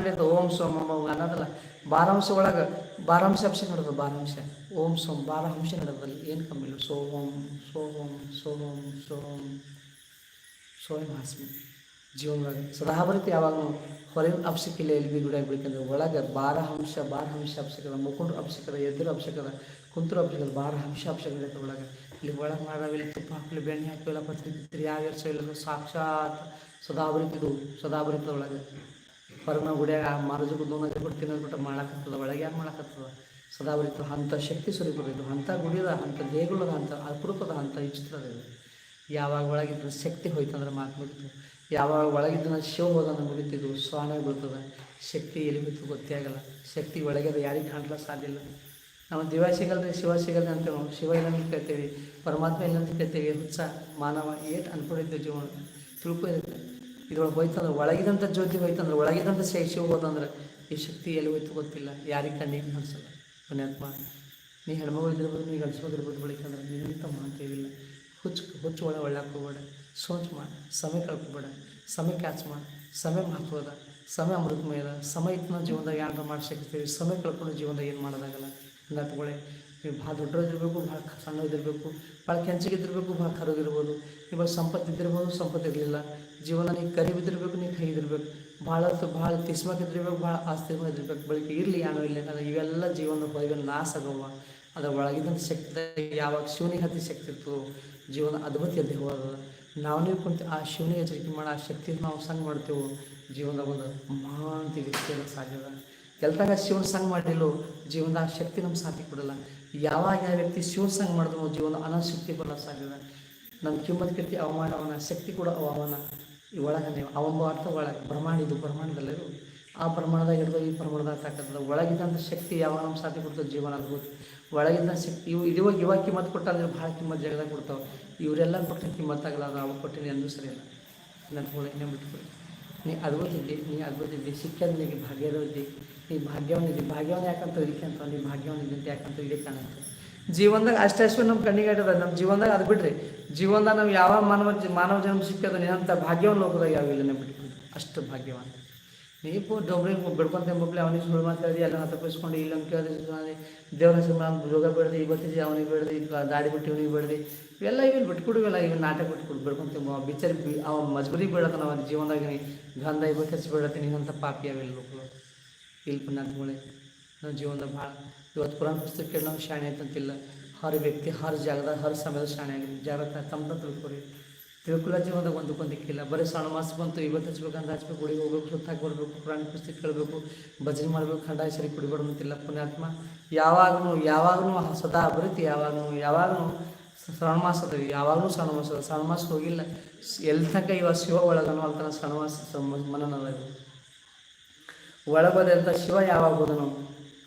ನಡೆಯುತ್ತೆ. ಓಂ ಸೋಮ ಅನ್ನೋದಲ್ಲ. ಬಾರಾಂಶ ಒಳಗೆ, ಬಾರಾಂಶ ಅಭಿಷೇಕ ನಡೆದು ಬಾರಾಂಶ? ಓಂ ಸೋಮ್ ಬಾರಹಂಶ ನಡೆದಲ್ಲಿ ಏನು ಕಮ್ಮಿ ಇಲ್ಲ. ಸೋಹಂ ಸೋಹಂ ಸೋಂ ಸೋಹಂ ಸೋಹಂ ಹಾಸ್ಮಿ. ಜೀವನದಾಗ ಸದಾಭರಿತ ಯಾವಾಗ ಹೊರಗಿನ ಅಭಿಷೇಕಿಲ್ಲ ಎಲ್ಲಿ ಬಿ ಗುಡಿಯಾಗ ಬೇಕಂದ್ರೆ ಒಳಗೆ ಬಾರಹಂಶ ಬಾರಹಂಶ ಅಭಿಷೇಕದ ಮುಖಂಡ್ರ ಅಭಿಷೇಕದ, ಎದುರು ಅಭಿಷೇಕದ, ಕುಂತರು ಅಭಿಷೇಕದ ಬಾರಹಂಶ ಅಭಿಷೇಕ ನಡೆಯುತ್ತೆ ಒಳಗೆ. ಇಲ್ಲಿ ಒಳಗೆ ಮಾಡಾವಿಲ್ಲ ತುಪ್ಪ ಹಾಕಲಿ, ಬೆಣ್ಣೆ ಹಾಕಲಿಲ್ಲ ಪತ್ರಿ ಯಾವ ವರ್ಷ ಇಲ್ಲ ಸಾಕ್ಷಾತ್ ಸದಾಭರಿತಿದು ಸದಾಭರಿತದ ಒಳಗೆ. ಹೊರಗೆ ನಾವು ಗುಡಿಯಾಗ ಮಾರುಜು ದೋನ ತಿನ್ನೋದ್ಬಿಟ್ಟು ಮಾಡಾಕತ್ತದ, ಒಳಗೆ ಯಾಕೆ ಮಾಡಾಕತ್ತದ? ಬರೀತು ಅಂಥ ಶಕ್ತಿ ಸ್ವರೂಪದ ಅಂಥ ಗುಡಿದ ಅಂಥ ದೇಗುಲದ ಅಂಥ ಅಪರೂಪದ ಅಂಥ ಇಚ್ಛಿತದ ಇದು. ಯಾವಾಗ ಒಳಗಿದ್ದ ಶಕ್ತಿ ಹೋಯ್ತಂದ್ರೆ ಮಾತು ಮುಗಿತು. ಯಾವಾಗ ಒಳಗಿದ್ದ ಶಿವ ಹೋದನ್ನು ಮುಗಿತಿದ್ದು ಸ್ವಾನ ಬರ್ತದೆ ಶಕ್ತಿ ಎಲ್ಲಿ ಬಿತ್ತು ಗೊತ್ತೇ ಆಗಲ್ಲ. ಶಕ್ತಿ ಒಳಗೆ ಯಾರಿಗೆ ಕಾಣಲ ಸಾಧ್ಯ ಇಲ್ಲ. ನಾವು ದಿವ ಸಿಗಲ್ರಿ, ಶಿವ ಸಿಗಲ್ರಿ ಅಂತೇವೆ. ನಾವು ಶಿವ ಇಲ್ಲ ಅಂತ ಕೇಳ್ತೇವೆ, ಪರಮಾತ್ಮ ಇಲ್ಲ ಅಂತ ಕೇಳ್ತೇವೆ. ಹುಚ್ಚ, ಮಾನವ ಏಟ್ ಅನ್ಕೊಂಡಿದ್ದೆ ಜೀವನ ತಿಳ್ಕೊ ಇದಕ್ಕೆ ಇದ್ರೊಳಗೆ ಹೋಯ್ತಂದ್ರೆ ಒಳಗಿದಂಥ ಜ್ಯೋತಿ ಹೋಯ್ತಂದ್ರೆ ಒಳಗಿದಂಥ ಶಕ್ತಿ ಹೋಗೋದಂದ್ರೆ ಈ ಶಕ್ತಿ ಎಲ್ಲಿ ಹೋಯ್ತು ಗೊತ್ತಿಲ್ಲ. ಯಾರಿಗೆ ಕಣ್ಣಿಗೆ ಅನಿಸಲ್ಲ ಪುಣ್ಯಾತ್ಮ, ನೀ ಹೆಣ್ಮಗಳು ನೀ ಗಂಡಸೋದಿರ್ಬೋದು ಬಳಿಕಂದ್ರೆ ನಿಮಿತ್ತ ಮಾತೇವಿಲ್ಲ ಹುಚ್ಚು ಹುಚ್ಚು ಒಳ ಒಳ್ಳೆ ಹೋಗ್ಬೇಡ ಸೋಚ್ ಮಾಡಿ. ಸಮಯ ಕಳ್ಕೊಬೇಡ. ಸಮಯ ಕ್ಯಾಚ್ ಮಾಡ. ಸಮಯ ಮಹತ್ವದ. ಸಮಯ ಅಮೃತಮಯದ. ಸಮಯ ಇತ್ತು ನಾವು ಜೀವನದಾಗ ಯಾರನ್ನ ಮಾಡಿ ಸಮಯ ಕಳ್ಕೊಂಡು ಜೀವನದಾಗ ಏನು ಮಾಡೋದಾಗಲ್ಲ? ನಟ್ಗಳೇ ನೀವು ಭಾಳ ದೊಡ್ಡದಿರಬೇಕು ಭಾಳ ಸಣ್ಣದಿರಬೇಕು ಭಾಳ ಕೆಂಚಿಗಿದ್ದಿರಬೇಕು, ಭಾಳ ಕರಗಿರ್ಬೋದು. ಇವಾಗ ಸಂಪತ್ತು ಇದ್ದಿರ್ಬೋದು ಸಂಪತ್ತು ಇರಲಿಲ್ಲ ಜೀವನ ನೀ ಕರಿಬಿದ್ದಿರ್ಬೇಕು ನೀ ಕೈಗಿರ್ಬೇಕು ಭಾಳ ಭಾಳ ತಿಸ್ಮಕ್ಕಿದ್ದಿರ್ಬೇಕು, ಭಾಳ ಆಸ್ತಿ ಇದ್ದಿರ್ಬೇಕು ಬಳಿಕ ಇರಲಿ ಏನೋ ಇಲ್ಲ ಇವೆಲ್ಲ ಜೀವನದ ಹೊರಗೆ ನಾಶ ಆಗವ. ಅದರ ಒಳಗಿದ್ದಂಥ ಶಕ್ತಿ ಯಾವಾಗ ಶಿವನಿಗೆ ಹತ್ತಿ ಶಕ್ತಿ ಇತ್ತು ಜೀವನ ಅದ್ಭುತ ಎದ್ದು ಹೋದ ನಾವು ನೀವು ಕುಂತು ಆ ಶಿವನಿಗೆ ಎಚ್ಚರಿಕೆ ಮಾಡಿ, ಆ ಶಕ್ತಿ ನಾವು ಸಂಘ ಮಾಡ್ತೇವೆ, ಜೀವನದಾಗ ಒಂದು ಮಹಾಂತಿ ವ್ಯಕ್ತಿಯನ್ನು ಸಾಧ್ಯದ ಎಲ್ತಾಗ ಶಿವನ ಸಂಗ್ ಮಾಡಿಲ್ಲೋ, ಜೀವನದಾಗ ಶಕ್ತಿ ನಮ್ಗೆ ಸಾಧ್ಯ ಕೊಡಲ್ಲ. ಯಾವಾಗ ಯಾವ ವ್ಯಕ್ತಿ ಶಿವಸಂಗ ಸಂಗ್ ಮಾಡಿದ್ರು ಜೀವನ ಅನಾಶಕ್ತಿ ಶಕ್ತಿ ಬರಲ್ಲ ಸಾಧ್ಯದ ನಮ್ಮ ಕಿಮ್ಮತ್ ಕೀರ್ತಿ ಅವಮಾನ ಅವನ ಶಕ್ತಿ ಕೂಡ ಅವಮಾನ ಈ ಒಳಗನೆ ಅವಂಬ ಅರ್ಥ ಒಳಗೆ ಪ್ರಮಾಣ ಇದು ಪ್ರಮಾಣದಲ್ಲೇ ಆ ಪ್ರಮಾಣದಾಗ ಹಿಡಿದು ಈ ಪ್ರಮಾಣದಾಗ ತಾಕತ್ತದ ಒಳಗಿದ್ದಂಥ ಶಕ್ತಿ ಯಾವಾಗ ನಮ್ಮ ಸಾಧ್ಯ ಕೊಡ್ತದೆ? ಜೀವನ ಅದ್ಭುತ ಒಳಗಿದ್ದ ಶಕ್ತಿ, ಇವು ಇವಾಗ ಇವಾಗ ಕಿಮ್ಮತ್ ಕೊಟ್ಟಾದ್ರೆ ಭಾಳ ಕಿಮ್ಮತ್ ಜಗದಾಗ ಕೊಡ್ತಾವೆ. ಇವರೆಲ್ಲ ಕೊಟ್ಟ ಕಿಮ್ಮತ್ತಾಗಲ್ಲ ಅದು ಅವಾಗ ಕೊಟ್ಟಿನಿ ಅಂದ್ರೂ ಸರಿಯಲ್ಲ ನನ್ನ ಹೋಳಿಗೆ ಬಿಟ್ಬಿಡಿ ನೀ ಅದ್ಭುತ ಇದ್ದಿ, ನೀ ಅದ್ಭುತ ಇದ್ದಿ, ಸಿಕ್ಕದ ನಿನಗೆ ಭಾಗ್ಯದ ಇದ್ದಿ. ನೀ ಭಾಗ್ಯವನ್ನಿದೆ ಭಾಗ್ಯವನ ಯಾಕಂತ ಅಂತ ನೀ ಅಂತ ಯಾಕಂತ ಕಾಣುತ್ತೆ ಜೀವನದಾಗ ಅಷ್ಟೇ ಅಷ್ಟು ನಮ್ಮ ಕಣ್ಣಿಗೆ ಆಟದ ನಮ್ಮ ಜೀವನದಾಗ ಅದು ಬಿಡ್ರಿ. ಜೀವನದಾಗ ನಾವು ಯಾವ ಮಾನವ ಮಾನವ ಜನ್ಮ ಸಿಕ್ಕದ ನಿಂತ ಭಾಗ್ಯವನ್ನು ಯಾವ ಇಲ್ಲ ಬಿಟ್ಕೊಂಡು ಅಷ್ಟು ಭಾಗ್ಯವಂತ. ನೀವು ಡೊಬ್ರಿ ಬಿಡ್ಕೊಂತ ಮಕ್ಕಳು ಅವನಿಗೆ ಸುಳ್ಳು ಮಾತಾಡಿ ಎಲ್ಲ ತಪ್ಪಿಸ್ಕೊಂಡು ಇಲ್ಲ ಅಂತ ಕೇಳಿದ್ರೆ ದೇವರ ಹೆಸರು ಯೋಗ ಬೇಡ್ದು ಇವತ್ತಿಗೆ ಅವನಿಗೆ ಬೇಡ್ದು ಈಗ ದಾಡಿ ಬಿಟ್ಟು ಇವನಿಗೆ ಬೇಡ್ದು. ಇವೆಲ್ಲ ಇವೆಲ್ಲ ಬಿಟ್ಕೊಡುವಲ್ಲ ಇವ್ ನಾಟಕ ಬಿಟ್ಕೊಡು ಬಿಡ್ಕೊಂತ ಬಿಚ್ಚರಿ ಅವ ಮಜ್ಬೂರಿ ಬೇಡತ ನಾವು ಜೀವನದಾಗ ಗಂಧ ಇವತ್ತು ಹೆಚ್ಚು ಬಿಡತ್ತೆ ನೀನಂತ ಪಾಪಿ ಅವೆಲ್ಲ ಇಲ್ಲಿ ಪುಣ್ಯಾತ್ಮಗಳೇ ನಮ್ಮ ಜೀವನದಾಗ ಭಾಳ ಇವತ್ತು ಪುರಾಣ ಪುಸ್ತಕ ನಾವು ಶಾಣೆ ಅಂತಂತಿಲ್ಲ ಹರ ವ್ಯಕ್ತಿ, ಹರ ಜಾಗದಾಗ ಹರ ಸಮಯದ ಶಾಣೆ ಆಗಿದೆ ಜಾಗ್ರತೆ ತಮ್ಮ ತಿಳ್ಕೊರಿ. ತಿಳ್ಕೊಲ್ಲ ಜೀವನದಾಗ ಒಂದು ಕೊಂದಿಕ್ಕಿಲ್ಲ ಬರೀ ಸಣ್ಣ ಮಾಸ ಬಂತು ಇವತ್ತು ಹಚ್ಬೇಕಂತ ಹಚ್ಬೇಕು, ಗುಡಿಗೆ ಹೋಗ್ಬೇಕು ಸುತ್ತಾಕಿ ಬರಬೇಕು ಪುರಾಣ ಪುಸ್ತಕ ಕೇಳಬೇಕು, ಭಜನೆ ಮಾಡಬೇಕು ಖಂಡ ಸರಿ ಕುಡಿಬಾರ್ದು ಅಂತಿಲ್ಲ ಪುಣ್ಯಾತ್ಮ. ಯಾವಾಗಲೂ ಯಾವಾಗಲೂ ಸದಾ ಬರೀತಿ ಯಾವಾಗಲೂ ಯಾವಾಗಲೂ ಸಣ್ಣ ಮಾಸ ಅದ ಯಾವಾಗಲೂ ಸಣ್ಣ ಮಾಸ ಅದ ಶ್ರವಣ ಮಾಸ ಹೋಗಿಲ್ಲ. ಎಲ್ಲಿ ತನಕ ಇವಾಗ ಶಿವ ಒಳಗನೋ ಅಲ್ಲಿ ತನಕ ಶ್ರವಣ ಮಾಸ ಮನನ ಅದ ಇದು. ಒಳಗೋದಂಥ ಶಿವ ಯಾವಾಗ ನಾವು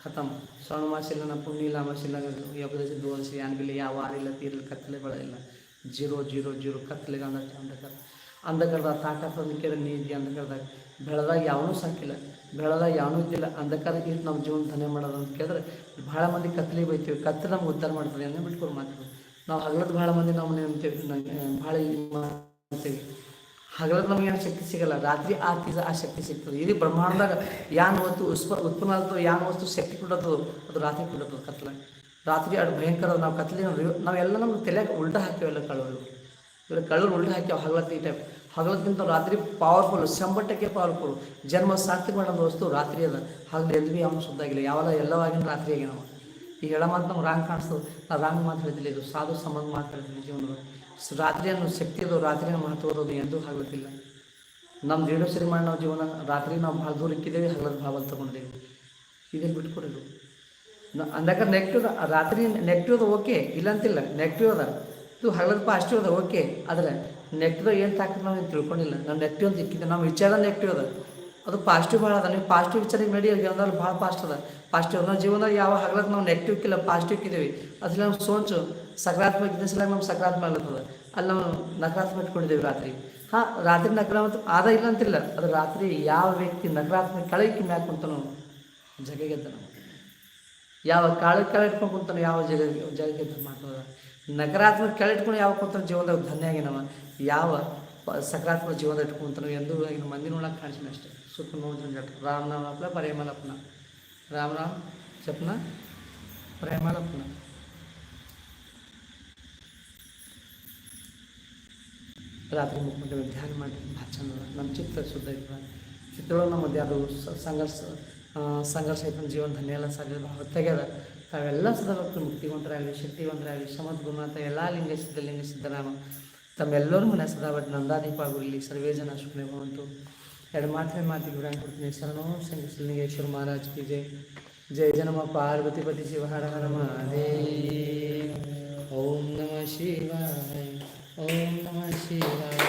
ಖತಮ್ ಶ್ರವಣ ಮಾಸಿಲ್ಲ ಪುಣ್ಯ ಇಲ್ಲ, ಮಾಸಿಲ್ಲ ಯೋಗದಶಿ ಯಾವ ಯಾನಿಲ್ಲ ಯಾವ ಆರಿಲ್ಲ ತೀರಿಲ್ಲ ಕತ್ತಲೆ ಬೆಳೆಯಿಲ್ಲ ಜೀರೋ ಜೀರೋ ಜೀರೋ ಕತ್ತಲೆಗೆ ಅಂದ ಅಂಧಕಾರ ಅಂಧಕಾರದ ತಾಕತ್ತನ್ನು ಕೇಳಿ ನೀ ಇದ್ದಿ ಅಂಧಕಾರದಾಗ ಬೆಳೆದಾಗ ಯಾವನೂ ಸಾಕಿಲ್ಲ, ಬೆಳೆದಾಗ ಯಾವನೂ ಇದ್ದಿಲ್ಲ. ಅಂಧಕಾರಕ್ಕೆ ನಮ್ಮ ಜೀವನ ಧನ್ಯ ಮಾಡೋದು ಅಂತ ಕೇಳಿದ್ರೆ ಭಾಳ ಮಂದಿ ಕತ್ತಲಿಗೆ ಬೈತೀವಿ. ಕತ್ತಲೆ ನಮ್ಗೆ ಉದ್ಧಾರ ಮಾಡ್ತದೆ ಅನ್ನೋ ಬಿಟ್ಕೊಂಡು ಮಾತಾಡೋದು ನಾವು ಹಗಲದ ಭಾಳ ಮಂದಿ ನಾವು ನಂಗೆ ಭಾಳ ಇದು ಹಗಲದ ನಮಗೆ ಏನು ಶಕ್ತಿ ಸಿಗಲ್ಲ, ರಾತ್ರಿ ಆ ತೀಸ ಆ ಶಕ್ತಿ ಸಿಗ್ತದೆ. ಇಡೀ ಬ್ರಹ್ಮಾಂಡದಾಗ ಯಾನ್ ವಸ್ತು ಉಸ್ಪ ಉತ್ಪನ್ನ ಆಗ್ತದೆ ಯಾನ್ ವಸ್ತು ಶಕ್ತಿ ಕೊಡೋದು, ಅದು ರಾತ್ರಿ ಕೊಡೋದು ಕತ್ಲ. ರಾತ್ರಿ ಅದು ಭಯಂಕರ, ನಾವು ಕತ್ಲಿ ನಾವೆಲ್ಲ ನಮ್ಗೆ ತಲೆಯಾಗ ಉಲ್ಟಾ ಹಾಕ್ತೇವೆಲ್ಲ ಕಳವರು ಇವಾಗ ಕಳ್ಳರು ಉಲ್ಟಾ ಹಾಕ್ಯಾವ ಹಗಲತ್ತಿ ಟೈಪ್ ಹಗಲಕ್ಕಿಂತ ರಾತ್ರಿ ಪವರ್ಫುಲ್ ಸಂಬಟ್ಟಕ್ಕೆ ಪವರ್ಫುಲ್ ಜನ್ಮ ಸಾರ್ಥಕ ಮಾಡೋದು ವಸ್ತು ರಾತ್ರಿ ಅದ. ಹಗಲು ಎದ್ದು ಭೀ ಅವನು ಆಗಿಲ್ಲ. ಯಾವೆಲ್ಲ ಎಲ್ಲವಾಗಿನ ರಾತ್ರಿ ಆಗಿ ನಾವು ಈ ಹೇಳೋ ಮಾತು ನಮ್ಗೆ ರಾಂಗ್ ಕಾಣಿಸ್ತದೆ. ನಾವು ರಾಂಗ್ ಮಾತ್ರ ಹೇಳಿದಿಲ್ಲ, ಇದು ಸಾಧು ಸಂಬಂಧ ಮಾತಾಡಿದ್ವಿ ಜೀವನದ ರಾತ್ರಿ ಅನ್ನೋ ಶಕ್ತಿ ಅದು ರಾತ್ರಿ ಮಹತ್ವ ಅದು ಎಂದೂ ಆಗ್ಲತ್ತಿಲ್ಲ ನಮ್ಮ ದೇಡೋ ಮಾಡಿ ನಾವು ಜೀವನ, ರಾತ್ರಿ ನಾವು ಭಾಳ ದೂರ ಇಕ್ಕಿದ್ದೇವೆ, ಹಗಲದ ಭಾವಲ್ಲಿ ತೊಗೊಂಡಿದ್ದೇವೆ. ಇದನ್ನು ಬಿಟ್ಕೊಡೋದು. ಅಂದಾಗ ನೆಗೆಟಿವ್ ರಾತ್ರಿ ನೆಗೆಟಿವ್ ಅದ ಓಕೆ ಇಲ್ಲ ಅಂತಿಲ್ಲ ನೆಗೆಟಿವ್ ಅದ. ಇದು ಹಗಲದ ಪಾಸಿಟಿವ್ ಅದ, ಓಕೆ. ಆದರೆ ನೆಗೆಟಿವ್ ಏನು ತಾಕತ್ ನಾವು ತಿಳ್ಕೊಂಡಿಲ್ಲ. ನಾವು ನೆಗೆಟಿವ್ ಅಂತ ಇಕ್ಕಿದ್ದೆ. ನಮ್ಮ ವಿಚಾರ ನೆಗೆಟಿವ್ ಅದ. ಅದು ಪಾಸಿಟಿವ್ ಭಾಳ ಅದ. ನೀವು ಪಾಸಿಟಿವ್ ವಿಚಾರಕ್ಕೆ ನಡಿ ಜೀವನದಲ್ಲಿ ಭಾಳ ಪಾಸ್ಟ್ ಅದ. ಪಾಸಿಟಿವ್ ನಾವು ಜೀವನದಾಗ ಯಾವ ಹಗಲಕ್ಕೆ ನಾವು ನೆಗೆಟಿವ್ ಕಿಲ್ಲ ಪಾಸಿಟಿವ್ ಇದ್ದೀವಿ ಅದ್ರಲ್ಲಿ ನಾವು ಸೋಂಚು. ಸಕಾರಾತ್ಮಕ ಇದ್ದ ನಾವು ನಮ್ಮ ಸಕಾರಾತ್ಮಕ ಆಗ್ಲತ್ತದ. ಅಲ್ಲಿ ನಾವು ನಕಾರಾತ್ಮಕ ಇಟ್ಕೊಂಡಿದ್ದೇವೆ ರಾತ್ರಿ. ಹಾಂ, ರಾತ್ರಿ ನಕಾರಾತ್ಮಕ ಆದ ಇಲ್ಲ ಅಂತಿಲ್ಲ. ಅದು ರಾತ್ರಿ ಯಾವ ವ್ಯಕ್ತಿ ನಕಾರಾತ್ಮಕ ಕೆಳಗೆ ಮ್ಯಾಕ್ ಕುಂತಾನೋ ಜಗಗೆದ್ದ ನಾವು ಯಾವ ಕಾಳ ಕೆಳ ಇಟ್ಕೊಂಡು ಕುಂತಾನೆ ಯಾವ ಜಗ ಜಗಕ್ಕೆ ಮಾಡ್ತದ ನಕಾರಾತ್ಮಕ ಕೆಳ ಇಟ್ಕೊಂಡು ಯಾವ ಕುಂತಾನೆ ಜೀವನದಾಗ ಧನ್ಯ ಆಗಿನವ. ಯಾವ ಸಕಾರಾತ್ಮಕ ಜೀವನ ಇಟ್ಕೊಂತಾನೋ ಎಂದು ಮಂದಿ ನೋಡಕ್ಕೆ ಕಾಣಿಸಿನ ಅಷ್ಟೇ. ಸುಖ ನೋಡಿದ್ರೆ ಜಟ್ ರಾಮ್ ನಾಮ ಅಪ್ಲ ಪ್ರೇಮಲಪ್ನ ರಾಮ್ ರಾಮ್ ಜಪ್ನ ಪ್ರೇಮಲಪ್ನ ರಾತ್ರಿ ಮುಖ್ಯಮಂತ್ರಿ ಧ್ಯಾನ ಮಾಡಿ ಅದ. ನಮ್ಮ ಚಿತ್ತ ಶುದ್ಧ ಇರ್ತದೆ ಚಿತ್ರದೊಳಗೆ ನಮ್ಮ ಅದು ಸಂಘರ್ಷ ಸಂಘರ್ಷ ಐತನ ಜೀವನ ಧನ್ಯ ಎಲ್ಲ ಸಾಧ್ಯ ಹೊತ್ತಾಗ್ಯದ ತಾವೆಲ್ಲ ಸದಾ ಭಕ್ತರು ಮುಕ್ತಿವಂತರಾಗಲಿ ಶಕ್ತಿವಂತರಾಗಲಿ ಶಮದ್ ಗುರುನಾಥ ಎಲ್ಲ ಲಿಂಗ ಸಿದ್ಧ ಲಿಂಗ ಸಿದ್ಧನಾಮ ತಮ್ಮೆಲ್ಲರೂ ಮನೆ ಸದಾ ಬಟ್ ನಂದಾದೀಪ ಆಗಿರಲಿ ಸರ್ವೇ ಜನ ಸುಖನೇ ಭವಂತು ಎರಡು ಮಾತಿನ ಮಾತಿಗೆ ವಿರಾಮ ಕೊಡ್ತೀನಿ ಶರಣೋ ಶಂಕರಲಿಂಗೇಶ್ವರ ಮಹಾರಾಜ್ ಕಿ ಜೈ ಜಯ ಜನಮ ಪಾರ್ವತಿ ಪತಿ ಶಿವ ಹರ ಹರ ಮಹಾದೇವ ಓಂ ನಮಃ ಶಿವಾಯ ಓಂ ನಮಃ ಶಿವಾಯ